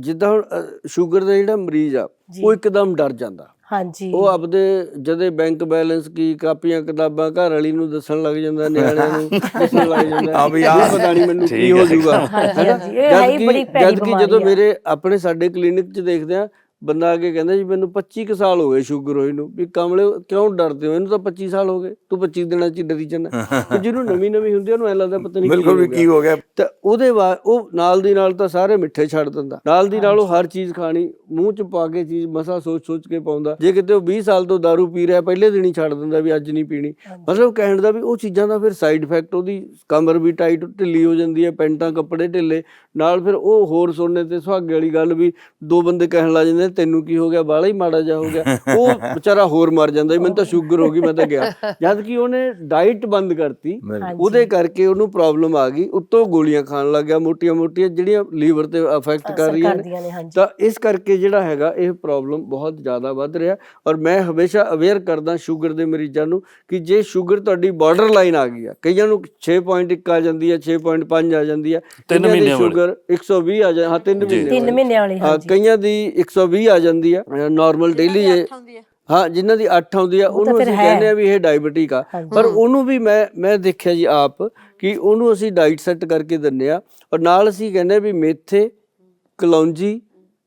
ਜਿੱਦਾਂ ਹੁਣ ਸ਼ੂਗਰ ਦਾ ਜਿਹੜਾ ਮਰੀਜ਼ ਆ। ਉਹ ਇੱਕਦਮ ਡਰ ਜਾਂਦਾ। ਹਾਂਜੀ ਉਹ ਆਪਦੇ ਜਦੇ ਬੈਂਕ ਬੈਲੈਂਸ ਕੀ ਕਾਪੀਆਂ ਕਿਤਾਬਾਂ ਘਰ ਵਾਲੀ ਨੂੰ ਦੱਸਣ ਲੱਗ ਜਾਂਦਾ ਨਿਆਣਿਆਂ ਨੂੰ <laughs> ਦੱਸਣ ਲੱਗ ਜਾਂਦਾ ਹਾਂ ਵੀ ਆਹ- ਪਤਾ ਨਹੀਂ ਮੈਨੂੰ ਕੀ ਹੋ। ਜਾਊਗਾ ਹਾਂਜੀ, ਇਹ ਹੈ ਜਦ ਬੜੀ ਜਦ ਕਿ ਜਦੋਂ ਬਿਮਾਰੀ ਆ। ਮੇਰੇ ਆਪਣੇ ਸਾਡੇ ਕਲੀਨਿਕ 'ਚ ਦੇਖਦੇ ਆ ਬੰਦਾ ਆ ਕੇ ਕਹਿੰਦਾ ਜੀ ਮੈਨੂੰ 25 ਕੁ ਸਾਲ ਹੋ ਗਏ ਸ਼ੂਗਰ ਹੋਈ ਨੂੰ ਵੀ ਕਮਲੇ ਕਿਉਂ ਡਰਦੇ ਹੋ? ਇਹਨੂੰ ਤਾਂ 25 ਸਾਲ ਹੋ ਗਏ। ਤੂੰ 25 ਦਿਨਾਂ 'ਚ ਡਰੀ ਜਾਂਦਾ। ਤੇ ਜਿਹਨੂੰ ਨਵੀਂ ਨਵੀਂ ਹੁੰਦੀ ਉਹਨੂੰ ਐ ਲੱਗਦਾ ਪਤਾ ਨਹੀਂ ਬਿਲਕੁਲ ਵੀ ਕੀ ਹੋ ਗਿਆ। ਤੇ ਉਹਦੇ ਬਾਅਦ ਉਹ ਨਾਲ ਦੀ ਨਾਲ ਤਾਂ ਸਾਰੇ ਮਿੱਠੇ ਛੱਡ ਦਿੰਦਾ। ਨਾਲ ਦੀ ਨਾਲ ਉਹ ਹਰ ਚੀਜ਼ ਖਾਣੀ ਮੂੰਹ 'ਚ ਪਾ ਕੇ ਚੀਜ਼ ਮਸਾ ਸੋਚ ਸੋਚ ਕੇ ਪਾਉਂਦਾ। ਜੇ ਕਿਤੇ ਉਹ 20 ਸਾਲ ਤੋਂ दारू ਪੀ ਰਿਹਾ ਪਹਿਲੇ ਦਿਨ ਹੀ ਛੱਡ ਦਿੰਦਾ ਵੀ ਅੱਜ ਨਹੀਂ ਪੀਣੀ। ਮਤਲਬ ਕਹਿਣ ਦਾ ਵੀ ਉਹ ਚੀਜ਼ਾਂ ਦਾ ਫਿਰ ਸਾਈਡ ਇਫੈਕਟ ਉਹਦੀ ਕਮਰ ਵੀ ਟਾਈਟ ਢਿੱਲੀ ਹੋ ਜਾਂਦੀ ਹੈ ਪੈਂਟਾਂ ਕੱਪੜੇ ਢਿੱਲੇ। ਨਾਲ ਫਿਰ ਉਹ ਹੋਰ ਸੋਨੇ ਤੇ ਸੁਹਾਗੇ ਵਾਲੀ ਗੱਲ ਵੀ ਦੋ ਬੰਦੇ ਕਹਿਣ ਲੱਗ ਜਾਂਦੇ ਤੈਨੂੰ ਕੀ ਹੋ ਗਿਆ? ਬਾਹਲਾ ਹੀ ਮਾੜਾ ਜਾ ਹੋ ਗਿਆ। ਉਹ ਵਿਚਾਰਾ ਹੋਰ ਮਰ ਜਾਂਦਾ ਮੈਨੂੰ ਤਾਂ ਸ਼ੂਗਰ ਹੋ ਗਈ ਮੈਂ ਤਾਂ ਗਿਆ। ਜਦ ਕਿ ਉਹਨੇ ਡਾਈਟ ਬੰਦ ਕਰਤੀ। ਉਹਦੇ ਕਰਕੇ ਉਹਨੂੰ ਪ੍ਰੋਬਲਮ ਆ ਗਈ। ਉੱਤੋਂ ਗੋਲੀਆਂ ਖਾਣ ਲੱਗ ਗਿਆ। ਮੋਟੀਆਂ-ਮੋਟੀਆਂ ਜਿਹੜੀਆਂ ਲੀਵਰ ਤੇ ਅਫੈਕਟ ਕਰ ਰਹੀਆਂ ਤਾਂ ਇਸ ਕਰਕੇ ਜਿਹੜਾ ਹੈਗਾ ਇਹ ਪ੍ਰੋਬਲਮ ਬਹੁਤ ਜ਼ਿਆਦਾ ਵੱਧ ਰਿਹਾ। ਔਰ ਮੈਂ ਹਮੇਸ਼ਾ ਅਵੇਅਰ ਕਰਦਾ ਸ਼ੂਗਰ ਦੇ ਮਰੀਜ਼ਾਂ ਨੂੰ ਕਿ ਜੇ ਸ਼ੂਗਰ ਤੁਹਾਡੀ ਬਾਰਡਰ ਲਾਈਨ ਆ ਗਈ ਆ ਕਈਆਂ ਨੂੰ 6.1 ਆ ਜਾਂਦੀ ਹੈ 6.5 ਆ ਜਾਂਦੀ ਹੈ ਤਿੰਨ ਵਾਲੀ। ਸ਼ੂਗਰ 120 ਆ ਜਾ ਹਾਂ 3 ਜੀ। ਮਹੀਨੇ ਤਿੰਨ ਵਾਲੀ। ਮਹੀਨਿਆਂ ਵਾਲੀ ਹਾਂ, ਕਈਆਂ ਦੀ 120 ਆ ਜਾਂਦੀ ਆ ਨਾਰਮਲ ਡੇਲੀ ਇਹ ਹਾਂ ਜਿਨ੍ਹਾਂ ਦੀ 8 ਆਉਂਦੀ ਆ ਉਹਨੂੰ ਅਸੀਂ। ਕਹਿੰਦੇ ਆ ਵੀ ਇਹ ਡਾਇਬੀਟਿਕ ਆ। ਪਰ ਉਹਨੂੰ ਵੀ ਮੈਂ ਮੈਂ ਦੇਖਿਆ ਜੀ ਆਪ ਕਿ ਉਹਨੂੰ ਅਸੀਂ ਡਾਈਟ ਸੈੱਟ ਕਰਕੇ ਦਿੰਨੇ ਆ ਔਰ ਨਾਲ ਅਸੀਂ ਕਹਿੰਦੇ ਆ ਵੀ ਮੇਥੇ ਕਲੌਂਜੀ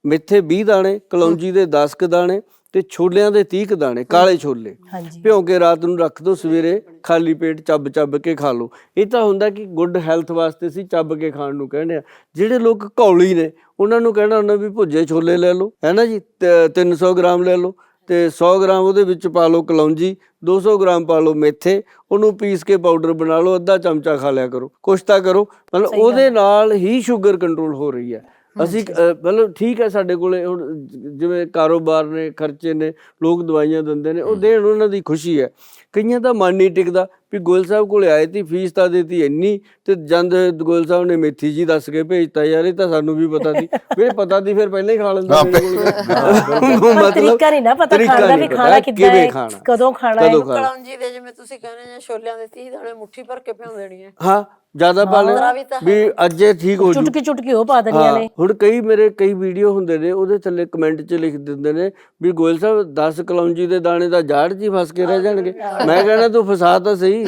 ਮੇਥੇ 20 ਦਾਣੇ ਕਲੌਂਜੀ ਦੇ 10 ਕ ਦਾਣੇ ਤੇ ਛੋਲਿਆਂ ਦੇ 30 ਕ ਦਾਣੇ ਕਾਲੇ ਛੋਲੇ। ਭਿਉਂ ਕੇ ਰਾਤ ਨੂੰ ਰੱਖ ਦੋ ਸਵੇਰੇ ਖਾਲੀ ਪੇਟ ਚੱਬ ਚੱਬ ਕੇ ਖਾ ਲਓ। ਇਹ ਤਾਂ ਹੁੰਦਾ ਕਿ ਗੁੱਡ ਹੈਲਥ ਵਾਸਤੇ ਸੀ ਚੱਬ ਕੇ ਖਾਣ ਨੂੰ ਕਹਿੰਦੇ ਆ। ਜਿਹੜੇ ਲੋਕ ਕੌਲੀ ਨੇ ਉਹਨਾਂ ਨੂੰ ਕਹਿਣਾ ਉਹਨਾਂ ਵੀ ਭੁੱਜੇ ਛੋਲੇ ਲੈ ਲਓ ਹੈ ਨਾ ਜੀ? ਤੇ 300 ਗ੍ਰਾਮ ਲੈ ਲਓ ਤੇ 100 ਗ੍ਰਾਮ ਉਹਦੇ ਵਿੱਚ ਪਾ ਲਓ ਕਲੌਂਜੀ 200 ਗ੍ਰਾਮ ਪਾ ਲਓ ਮੇਥੇ ਉਹਨੂੰ ਪੀਸ ਕੇ ਪਾਊਡਰ ਬਣਾ ਲਓ ਅੱਧਾ ਚਮਚਾ ਖਾ ਲਿਆ ਕਰੋ ਕੁਛ ਤਾਂ ਕਰੋ। ਮਤਲਬ ਉਹਦੇ ਨਾਲ ਹੀ ਸ਼ੂਗਰ ਕੰਟਰੋਲ ਹੋ ਰਹੀ ਹੈ। ਅਸੀਂ ਅ, ਮਤਲਬ ਠੀਕ ਹੈ ਸਾਡੇ ਕੋਲੇ ਹੁਣ ਜਿਵੇਂ ਕਾਰੋਬਾਰ ਨੇ ਖਰਚੇ ਨੇ ਲੋਕ ਦਵਾਈਆਂ ਦਿੰਦੇ ਨੇ ਉਹ ਦੇਣ ਉਹਨਾਂ ਦੀ ਖੁਸ਼ੀ ਹੈ। ਕਈਆਂ ਦਾ ਮਨ ਨਹੀਂ ਟਿਕਦਾ ਵੀ ਗੋਇਲ ਸਾਹਿਬ ਕੋਲੇ ਆਏ ਤੀ ਫੀਸ ਤਾਂ ਦੇਤੀ ਇੰਨੀ ਤੇ ਜੰਦ ਗੋਇਲ ਸਾਹਿਬ ਨੇ ਮੇਥੀ ਜੀ ਦੱਸ ਕੇ ਭੇਜਤਾ ਯਾਰ ਇਹ ਤਾਂ ਸਾਨੂੰ ਵੀ ਪਤਾ ਸੀ ਵੀ <laughs> ਪਤਾ ਸੀ ਫਿਰ ਪਹਿਲਾਂ ਹੀ ਖਾ ਲੈਂਦਾ ਹਾਂ, ਮੇਰੇ ਪਰ ਕੋਲ ਤਰੀਕਾ ਨਹੀਂ ਨਾ ਪਤਾ ਤਰੀਕਾ ਖਾਣ ਦਾ ਨਹੀਂ ਵੀ ਪਤਾ, ਖਾਣਾ ਕਿੱਦਾਂ ਕਿਵੇਂ ਹੈ ਖਾਣਾ, ਕਦੋਂ ਖਾਣਾ ਹੈ। ਕਦੋਂ ਖਾਣਾ। ਕਲੌਂਜੀ ਦੇ ਜਿਵੇਂ ਤੁਸੀਂ ਕਹਿੰਦੇ ਜਾਂ ਛੋਲਿਆਂ ਦੇ 30 ਦਾਣੇ ਮੁੱਠੀ ਭਰ ਕੇ ਭਿਉਂ ਦੇਣੀ ਹੈ ਹਾਂ ਜ਼ਿਆਦਾ ਪਾ ਲੈਣਾ ਵੀ ਅੱਜ ਇਹ ਠੀਕ ਹੋ ਜੂ। ਚੁਟਕੀ ਚੁਟਕੀ ਉਹ ਪਾ ਦੇਣੀਆਂ ਨੇ। ਹੁਣ ਕਈ ਮੇਰੇ ਕਈ ਵੀਡੀਓ ਹੁੰਦੇ ਨੇ ਉਹਦੇ ਥੱਲੇ ਕਮੈਂਟ 'ਚ ਲਿਖ ਦਿੰਦੇ ਨੇ ਵੀ ਗੋਇਲ ਸਾਹਿਬ 10 ਕਲੌਂਜੀ ਦੇ ਦਾਣੇ ਦਾ ਜਾੜ 'ਚ ਹੀ ਫਸ ਕੇ ਰਹਿ ਜਾਣਗੇ। ਮੈਂ ਕਹਿੰਦਾ ਤੂੰ ਫਸਾ ਤਾਂ ਸਹੀ।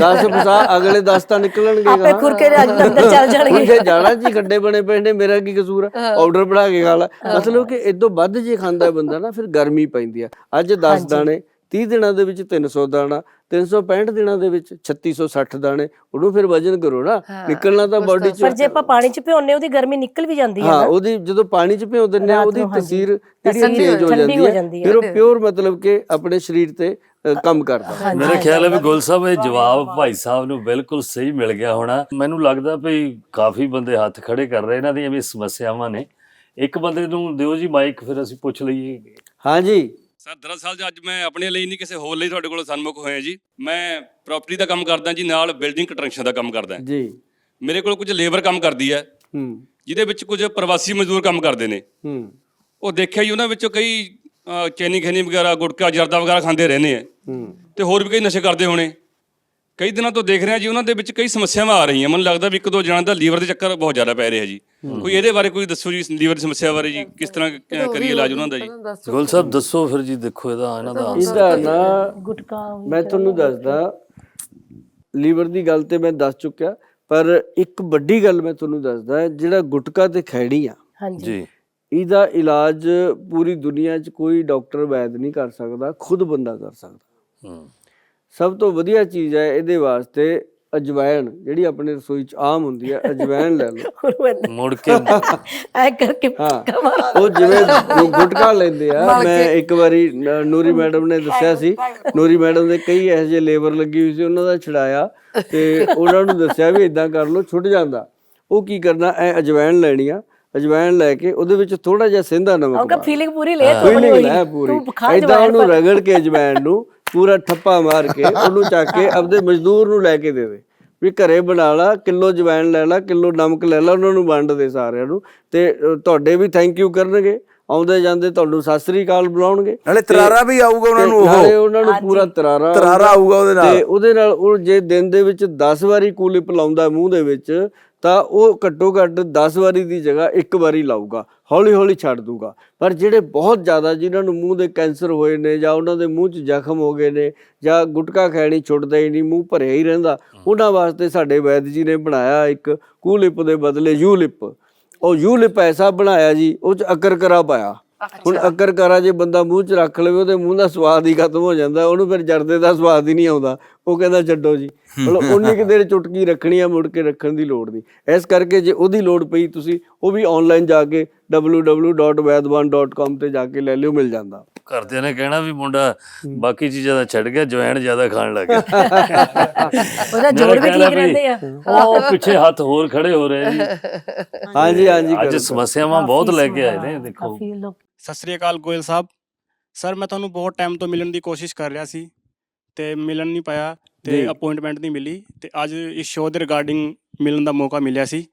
10 ਫਸਾ ਅਗਲੇ 10 ਤਾਂ ਨਿਕਲਣਗੇ ਆਪੇ ਗਾਹਾਂ। ਖੁਰ ਕੇ ਅੰਦਰ ਚੱਲ ਜਾਣਗੇ। ਜੇ 'ਚ ਹੀ ਖੱਡੇ ਬਣੇ ਪਏ ਨੇ ਮੇਰਾ ਕੀ ਕਸੂਰ ਆ? ਆਰਡਰ ਬਣਾ ਕੇ ਖਾ ਲਾ। ਮਤਲਬ ਕਿ ਇਦੋਂ ਵੱਧ ਜੇ ਖਾਂਦਾ ਬੰਦਾ ਨਾ ਫਿਰ ਗਰਮੀ ਪੈਂਦੀ ਆ। ਅੱਜ 10 ਦਾਣੇ 30 ਦਿਨਾਂ ਦੇ ਵਿੱਚ 300 ਦਾਣਾ 365 ਦਿਨਾਂ ਦੇ ਵਿੱਚ 3660 ਦਾਣੇ ਉਹਨੂੰ ਫਿਰ ਵਜਨ ਕਰੋ ਨਾ। ਨਿਕਲਣਾ ਤਾਂ ਬਾਡੀ 'ਚ ਪਰ ਜੇ ਆਪਾਂ ਪਾਣੀ ਚ ਭਿਉਂਨੇ ਉਹਦੀ ਗਰਮੀ ਨਿਕਲ ਵੀ ਜਾਂਦੀ ਹੈ ਹਾਂ ਉਹਦੀ ਜਦੋਂ ਪਾਣੀ 'ਚ ਭਿਓ ਦਿੰਦੇ ਆ ਉਹਦੀ। ਤਸੀਰ ਜਿਹੜੀ ਚੇਂਜ ਹੋ ਜਾਂਦੀ ਹੋ। ਫਿਰ ਉਹ ਪਿਓਰ ਮਤਲਬ ਕਿ ਆਪਣੇ ਸਰੀਰ ਤੇ ਕੰਮ ਕਰਦਾ। ਮੇਰਾ ਖਿਆਲ ਹੈ ਵੀ ਗੁਲ ਸਾਹਿਬ ਇਹ ਜਵਾਬ ਭਾਈ ਸਾਹਿਬ ਨੂੰ ਬਿਲਕੁਲ ਸਹੀ ਮਿਲ ਗਿਆ ਹੋਣਾ। ਮੈਨੂੰ ਲੱਗਦਾ ਵੀ ਕਾਫੀ ਬੰਦੇ ਹੱਥ ਖੜੇ ਕਰ ਰਹੇ ਇਹਨਾਂ ਦੀਆਂ ਵੀ ਸਮੱਸਿਆਵਾਂ ਨੇ। ਇੱਕ ਬੰਦੇ ਨੂੰ ਦਿਓ ਜੀ ਮਾਈਕ ਫਿਰ ਅਸੀਂ ਪੁੱਛ ਲਈਏ। ਹਾਂਜੀ। ਸਰ ਦਰਅਸਲ ਜੀ ਅੱਜ ਮੈਂ ਆਪਣੇ ਲਈ ਨਹੀਂ ਕਿਸੇ ਹੋਰ ਲਈ ਤੁਹਾਡੇ ਕੋਲ ਸਨਮੁਖ ਹੋਇਆ ਜੀ। ਮੈਂ ਪ੍ਰਾਪਰਟੀ ਦਾ ਕੰਮ ਕਰਦਾ ਜੀ ਨਾਲ ਬਿਲਡਿੰਗ ਕੰਸਟਰਕਸ਼ਨ ਦਾ ਕੰਮ ਕਰਦਾ। ਜੀ। ਮੇਰੇ ਕੋਲ ਕੁਝ ਲੇਬਰ ਕੰਮ ਕਰਦੀ ਹੈ। ਹੂੰ। ਜਿਹਦੇ ਵਿੱਚ ਕੁਝ ਪ੍ਰਵਾਸੀ ਮਜ਼ਦੂਰ ਕੰਮ ਕਰਦੇ ਨੇ। ਹੂੰ। ਉਹ ਦੇਖਿਆ ਜੀ ਉਹਨਾਂ ਵਿੱਚੋਂ ਕਈ ਚੈਨੀ ਖੈਨੀ ਵਗੈਰਾ ਗੁਟਕਾ ਜਰਦਾ ਵਗੈਰਾ ਖਾਂਦੇ ਰਹਿੰਦੇ ਆ। ਹੂੰ। ਤੇ ਹੋਰ ਵੀ ਕਈ ਨਸ਼ੇ ਕਰਦੇ ਹੋਣੇ। ਕਈ ਦਿਨਾਂ ਤੋਂ ਦੇਖ ਰਿਹਾ ਜੀ ਉਹਨਾਂ ਦੇ ਵਿੱਚ ਕਈ ਸਮੱਸਿਆਵਾਂ ਆ ਰਹੀਆਂ। ਮੈਨੂੰ ਲੱਗਦਾ ਵੀ ਇੱਕ ਦੋ ਜਣਾਂ ਦਾ ਲੀਵਰ ਦੇ ਚੱਕਰ ਬਹੁਤ ਜ਼ਿਆਦਾ ਪੈ ਰਿਹਾ ਜੀ। ਕੋਈ ਇਹਦੇ ਬਾਰੇ ਕੋਈ ਦੱਸੋ ਜੀ ਲੀਵਰ ਦੀ ਸਮੱਸਿਆ ਬਾਰੇ ਜੀ ਕਿਸ ਤਰ੍ਹਾਂ ਕਰੀਏ ਇਲਾਜ ਉਹਨਾਂ ਦਾ ਜੀ? ਗੁਲ ਸਾਹਿਬ ਦੱਸੋ ਫਿਰ ਜੀ ਦੇਖੋ ਇਹਦਾ ਇਹਨਾਂ ਦਾ ਇਹਦਾ ਨਾ ਗੁਟਕਾ ਮੈਂ ਤੁਹਾਨੂੰ ਦੱਸਦਾ ਲੀਵਰ ਦੀ ਗੱਲ ਤੇ ਮੈਂ ਦੱਸ ਚੁੱਕਿਆ ਪਰ ਇੱਕ ਵੱਡੀ ਗੱਲ ਮੈਂ ਤੁਹਾਨੂੰ ਦੱਸਦਾ ਜਿਹੜਾ ਗੁਟਕਾ ਤੇ ਖੈੜੀ ਆ ਹਾਂਜੀ। ਜੀ। ਇਹਦਾ ਇਲਾਜ ਪੂਰੀ ਦੁਨੀਆ 'ਚ ਕੋਈ ਡਾਕਟਰ ਵੈਦ ਨਹੀਂ ਕਰ ਸਕਦਾ ਖੁਦ ਬੰਦਾ ਕਰ ਸਕਦਾ। ਹੂੰ। ਸਭ ਤੋਂ ਵਧੀਆ ਚੀਜ਼ ਹੈ ਇਹਦੇ ਵਾਸਤੇ ਅਜਵਾਇਣ ਜਿਹੜੀ ਆਪਣੇ ਰਸੋਈ 'ਚ ਆਮ ਹੁੰਦੀ ਹੈ ਅਜਵਾਇਣ ਲੈ ਲਓ। ਮੁੜ ਕੇ ਐ ਕਰਕੇ ਹਾਂ। ਉਹ ਜਿਵੇਂ ਗੁਟਕਾ ਲੈਂਦੇ ਆ। ਮੈਂ ਇੱਕ ਵਾਰੀ ਨੂਰੀ ਮੈਡਮ ਨੇ ਦੱਸਿਆ ਸੀ। ਨੂਰੀ ਮੈਡਮ ਦੇ ਕਈ ਇਹੋ ਜਿਹੇ ਲੇਬਰ ਲੱਗੀ ਹੋਈ ਸੀ ਉਹਨਾਂ ਦਾ ਛਡਾਇਆ। ਤੇ ਉਹਨਾਂ ਨੂੰ ਦੱਸਿਆ ਵੀ ਇਦਾਂ ਕਰ ਲਓ ਛੁੱਟ ਜਾਂਦਾ। ਉਹ ਕੀ ਕਰਨਾ ਐ ਅਜਵਾਇਣ ਲੈਣੀ ਆ। ਅਜਵਾਇਣ ਲੈ ਕੇ ਉਹਦੇ ਵਿੱਚ ਥੋੜਾ ਜਿਹਾ ਸਿੰਧਾ ਨਮਕ ਪਾ। ਫੀਲਿੰਗ ਪੂਰੀ ਲੈ ਤੂੰ ਫੀਲਿੰਗ ਹੋਈ। ਲੈ ਪੂਰੀ। ਇਦਾਂ ਉਹਨੂੰ ਰਗੜ ਕੇ ਅਜਵਾਇਣ ਨੂੰ ਪੂਰਾ ਠੱਪਾ ਮਾਰ ਕੇ ਉਹਨੂੰ ਚੱਕ ਕੇ ਆਪਦੇ ਮਜ਼ਦੂਰ ਨੂੰ ਲੈ ਕੇ ਦੇ ਦੇ। ਵੀ ਘਰੇ ਬਣਾ ਲਾ ਕਿਲੋ ਜਵੈਣ ਲੈ ਲਾ ਕਿਲੋ ਨਮਕ ਲੈ ਲਾ ਉਹਨਾਂ ਨੂੰ ਵੰਡ ਦੇ ਸਾਰਿਆਂ ਨੂੰ। ਤੇ ਤੁਹਾਡੇ ਵੀ ਥੈਂਕ ਯੂ ਕਰਨਗੇ। ਆਉਂਦੇ ਜਾਂਦੇ ਤੁਹਾਨੂੰ ਸਤਿ ਸ੍ਰੀ ਅਕਾਲ ਬੁਲਾਉਣਗੇ। ਨਾਲੇ ਤਰਾਰਾ ਵੀ ਆਊਗਾ ਉਹਨਾਂ ਨੂੰ ਤੇ ਨਾਲੇ ਉਹ ਉਹਨਾਂ ਨੂੰ ਪੂਰਾ ਤਰਾਰਾ ਤਰਾਰਾ ਆਊਗਾ। ਉਹਦੇ ਨਾਲ। ਤੇ ਉਹਦੇ ਨਾਲ ਉਹ ਜੇ ਦਿਨ ਦੇ ਵਿੱਚ 10 ਵਾਰੀ ਕੂਲਿਪ ਲਾਉਂਦਾ ਮੂੰਹ ਦੇ ਵਿੱਚ ਤਾਂ ਉਹ ਘੱਟੋ ਘੱਟ 10 ਵਾਰੀ ਦੀ ਜਗ੍ਹਾ ਇੱਕ ਵਾਰੀ ਲਾਊਗਾ, ਹੌਲੀ ਹੌਲੀ ਛੱਡ ਦੂਗਾ ਪਰ ਜਿਹੜੇ ਬਹੁਤ ਜ਼ਿਆਦਾ ਜਿਨ੍ਹਾਂ ਨੂੰ ਮੂੰਹ ਦੇ ਕੈਂਸਰ ਹੋਏ ਨੇ ਜਾਂ ਉਹਨਾਂ ਦੇ ਮੂੰਹ 'ਚ ਜ਼ਖਮ ਹੋ ਗਏ ਨੇ ਜਾਂ ਗੁਟਕਾ ਖੈਣੀ ਛੁੱਟਦਾ ਹੀ ਨਹੀਂ, ਮੂੰਹ ਭਰਿਆ ਹੀ ਰਹਿੰਦਾ, ਉਹਨਾਂ ਵਾਸਤੇ ਸਾਡੇ ਵੈਦ ਜੀ ਨੇ ਬਣਾਇਆ ਇੱਕ ਕੂਲਿਪ ਦੇ ਬਦਲੇ ਯੂਲਿਪ। ਉਹ ਯੂਲਿਪ ਐਸਾ ਬਣਾਇਆ ਜੀ, ਉਹ 'ਚ ਅਕਰਕਰਾ ਪਾਇਆ। ਹੁਣ ਅਕਰ ਕਰਾ ਜੇ ਬੰਦਾ ਮੂੰਹ 'ਚ ਰੱਖ ਲਵੇ ਉਹਦੇ ਮੂੰਹ ਦਾ ਸਵਾਦ ਹੀ ਖਤਮ ਹੋ ਜਾਂਦਾ। ਉਹਨੂੰ ਫਿਰ ਜਰਦੇ ਦਾ ਸਵਾਦ ਹੀ ਨਹੀਂ ਆਉਂਦਾ। ਉਹ ਕਹਿੰਦਾ ਛੱਡੋ ਜੀ। ਮਤਲਬ <laughs> ਉਨੀ ਕਿ ਦੇਰ ਚੁਟਕੀ ਰੱਖਣੀ ਆ ਮੁੜ ਕੇ ਰੱਖਣ ਦੀ ਲੋੜ ਨਹੀਂ। ਇਸ ਕਰਕੇ ਜੇ ਉਹਦੀ ਲੋੜ ਪਈ ਤੁਸੀਂ ਉਹ ਵੀ ਆਨਲਾਈਨ ਜਾ ਕੇ www.vaidwan.com ਤੇ ਜਾ ਕੇ ਲੈ ਲਿਓ ਮਿਲ ਜਾਂਦਾ। ਘਰਦਿਆਂ ਨੇ ਕਹਿਣਾ ਵੀ ਮੁੰਡਾ ਬਾਕੀ ਚੀਜ਼ਾਂ ਦਾ ਛੱਡ ਗਿਆ ਜਵੈਣ ਜ਼ਿਆਦਾ ਖਾਣ ਲੱਗ ਗਿਆ। <laughs> ਉਹਦਾ ਜੋੜ ਵੀ ਠੀਕ ਰਹਿੰਦੇ ਆ। ਉਹ ਪਿੱਛੇ ਹੱਥ ਹੋਰ ਖੜੇ ਹੋ ਰਹੇ ਜੀ। <laughs> ਹਾਂਜੀ ਹਾਂਜੀ ਅੱਜ। ਸਮੱਸਿਆਵਾਂ ਬਹੁਤ ਲੈ ਕੇ ਆਏ ਨੇ ਦੇਖੋ। ਸਤਿ ਸ੍ਰੀ ਅਕਾਲ ਗੋਇਲ ਸਾਹਿਬ। ਸਰ ਮੈਂ ਤੁਹਾਨੂੰ ਬਹੁਤ ਟਾਈਮ ਤੋਂ ਮਿਲਣ ਦੀ ਕੋਸ਼ਿਸ਼ ਕਰ ਰਿਹਾ ਸੀ ਤੇ ਮਿਲਣ ਨਹੀਂ ਪਾਇਆ। ਤੇ ਅਪਾਇੰਟਮੈਂਟ ਨਹੀਂ ਮਿਲੀ ਤੇ ਅੱਜ ਇਸ ਸ਼ੋਅ ਦੇ ਰਿਗਾਰਡਿੰਗ ਮਿਲਣ ਦਾ ਮੌਕਾ ਮਿਲਿਆ ਸੀ।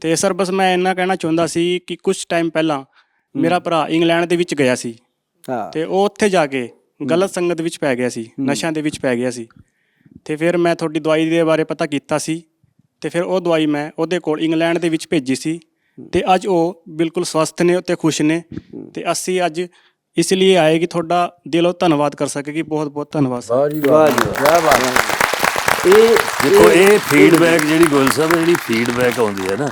ਤੇ ਸਰ ਬਸ ਮੈਂ ਇੰਨਾ ਕਹਿਣਾ ਚਾਹੁੰਦਾ ਸੀ ਕਿ ਕੁਝ ਟਾਈਮ ਪਹਿਲਾਂ ਮੇਰਾ ਭਰਾ ਇੰਗਲੈਂਡ ਦੇ ਵਿੱਚ ਗਿਆ ਸੀ। ਹਾਂ। ਤੇ ਉਹ ਉੱਥੇ ਜਾ ਕੇ ਗਲਤ ਸੰਗਤ ਵਿੱਚ ਪੈ ਗਿਆ ਸੀ ਨਸ਼ਿਆਂ ਦੇ ਵਿੱਚ ਪੈ ਗਿਆ ਸੀ। ਤੇ ਫਿਰ ਮੈਂ ਤੁਹਾਡੀ ਦਵਾਈ ਦੇ ਬਾਰੇ ਪਤਾ ਕੀਤਾ ਸੀ ਤੇ ਫਿਰ ਉਹ ਦਵਾਈ ਮੈਂ ਉਹਦੇ ਕੋਲ ਇੰਗਲੈਂਡ ਦੇ ਵਿੱਚ ਭੇਜੀ ਸੀ। ਤੇ ਅੱਜ ਉਹ ਬਿਲਕੁਲ ਸਵਸਥ ਨੇ ਤੇ ਖੁਸ਼ ਨੇ। ਤੇ ਅਸੀਂ ਅੱਜ ਇਸ ਲਈ ਆਏ ਕਿ ਤੁਹਾਡਾ ਦਿਲੋਂ ਧੰਨਵਾਦ ਕਰ ਸਕੇ ਕਿ ਬਹੁਤ ਬਹੁਤ ਧੰਨਵਾਦ ਸਰ। ਵਾਹ ਜੀ ਵਾਹ। ਜੀ ਕੀ ਬਾਤ ਹੈ। ਇਹ ਦੇਖੋ ਇਹ ਫੀਡਬੈਕ ਜਿਹੜੀ ਗੁਲ ਸਾਹਿਬ ਜਿਹੜੀ ਫੀਡਬੈਕ ਆਉਂਦੀ ਹੈ ਨਾ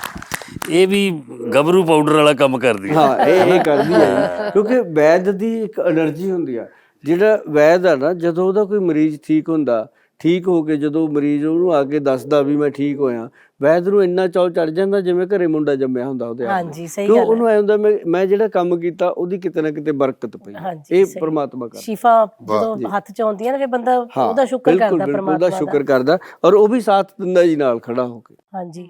ਇਹ ਵੀ ਗਬਰੂ ਪਾਊਡਰ ਵਾਲਾ ਕੰਮ ਕਰਦੀ ਹੈ। ਹਾਂ ਇਹ ਇਹ ਕਰਦੀ ਹੈ ਕਿਉਂਕਿ ਵੈਦ ਦੀ ਇੱਕ એનર્ਜੀ ਹੁੰਦੀ ਆ। ਜਿਹੜਾ ਵੈਦ ਆ ਨਾ ਜਦੋਂ ਉਹਦਾ ਕੋਈ ਮਰੀਜ਼ ਠੀਕ ਹੁੰਦਾ ਠੀਕ ਹੋ ਕੇ ਜਦੋਂ ਮਰੀਜ਼ ਉਹਨੂੰ ਆ ਕੇ ਦੱਸਦਾ ਵੀ ਮੈਂ ਠੀਕ ਹੋਇਆ ਵੈਦ ਨੂੰ ਇੰਨਾ ਚਾਅ ਚੜ ਜਾਂਦਾ ਜਿਵੇਂ ਘਰੇ ਮੁੰਡਾ ਜੰਮਿਆ ਹੁੰਦਾ ਉਹਦੇ ਆਪ ਹਾਂਜੀ ਸਹੀ ਗੱਲ ਹੈ। ਉਹਨੂੰ ਐ ਹੁੰਦਾ ਮੈਂ ਮੈਂ ਜਿਹੜਾ ਕੰਮ ਕੀਤਾ ਉਹਦੀ ਕਿਤੇ ਨਾ ਕਿਤੇ ਬਰਕਤ ਪਈ। ਇਹ ਸਹੀ। ਕਰ ਸ਼ਿਫਾ ਜਦੋਂ ਹੱਥ ਚ ਆਉਂਦੀਆਂ ਨਾ ਫਿਰ ਬੰਦਾ ਉਹਦਾ ਸ਼ੁਕਰ ਕਰਦਾ ਪਰਮਾਤਮਾ ਦਾ। ਸ਼ੁਕਰ ਕਰਦਾ। ਔਰ ਉਹ ਵੀ ਸਾਥ ਦਿੰਦਾ ਜੀ ਨਾਲ ਖੜਾ ਹੋ ਕੇ। ਹਾਂਜੀ।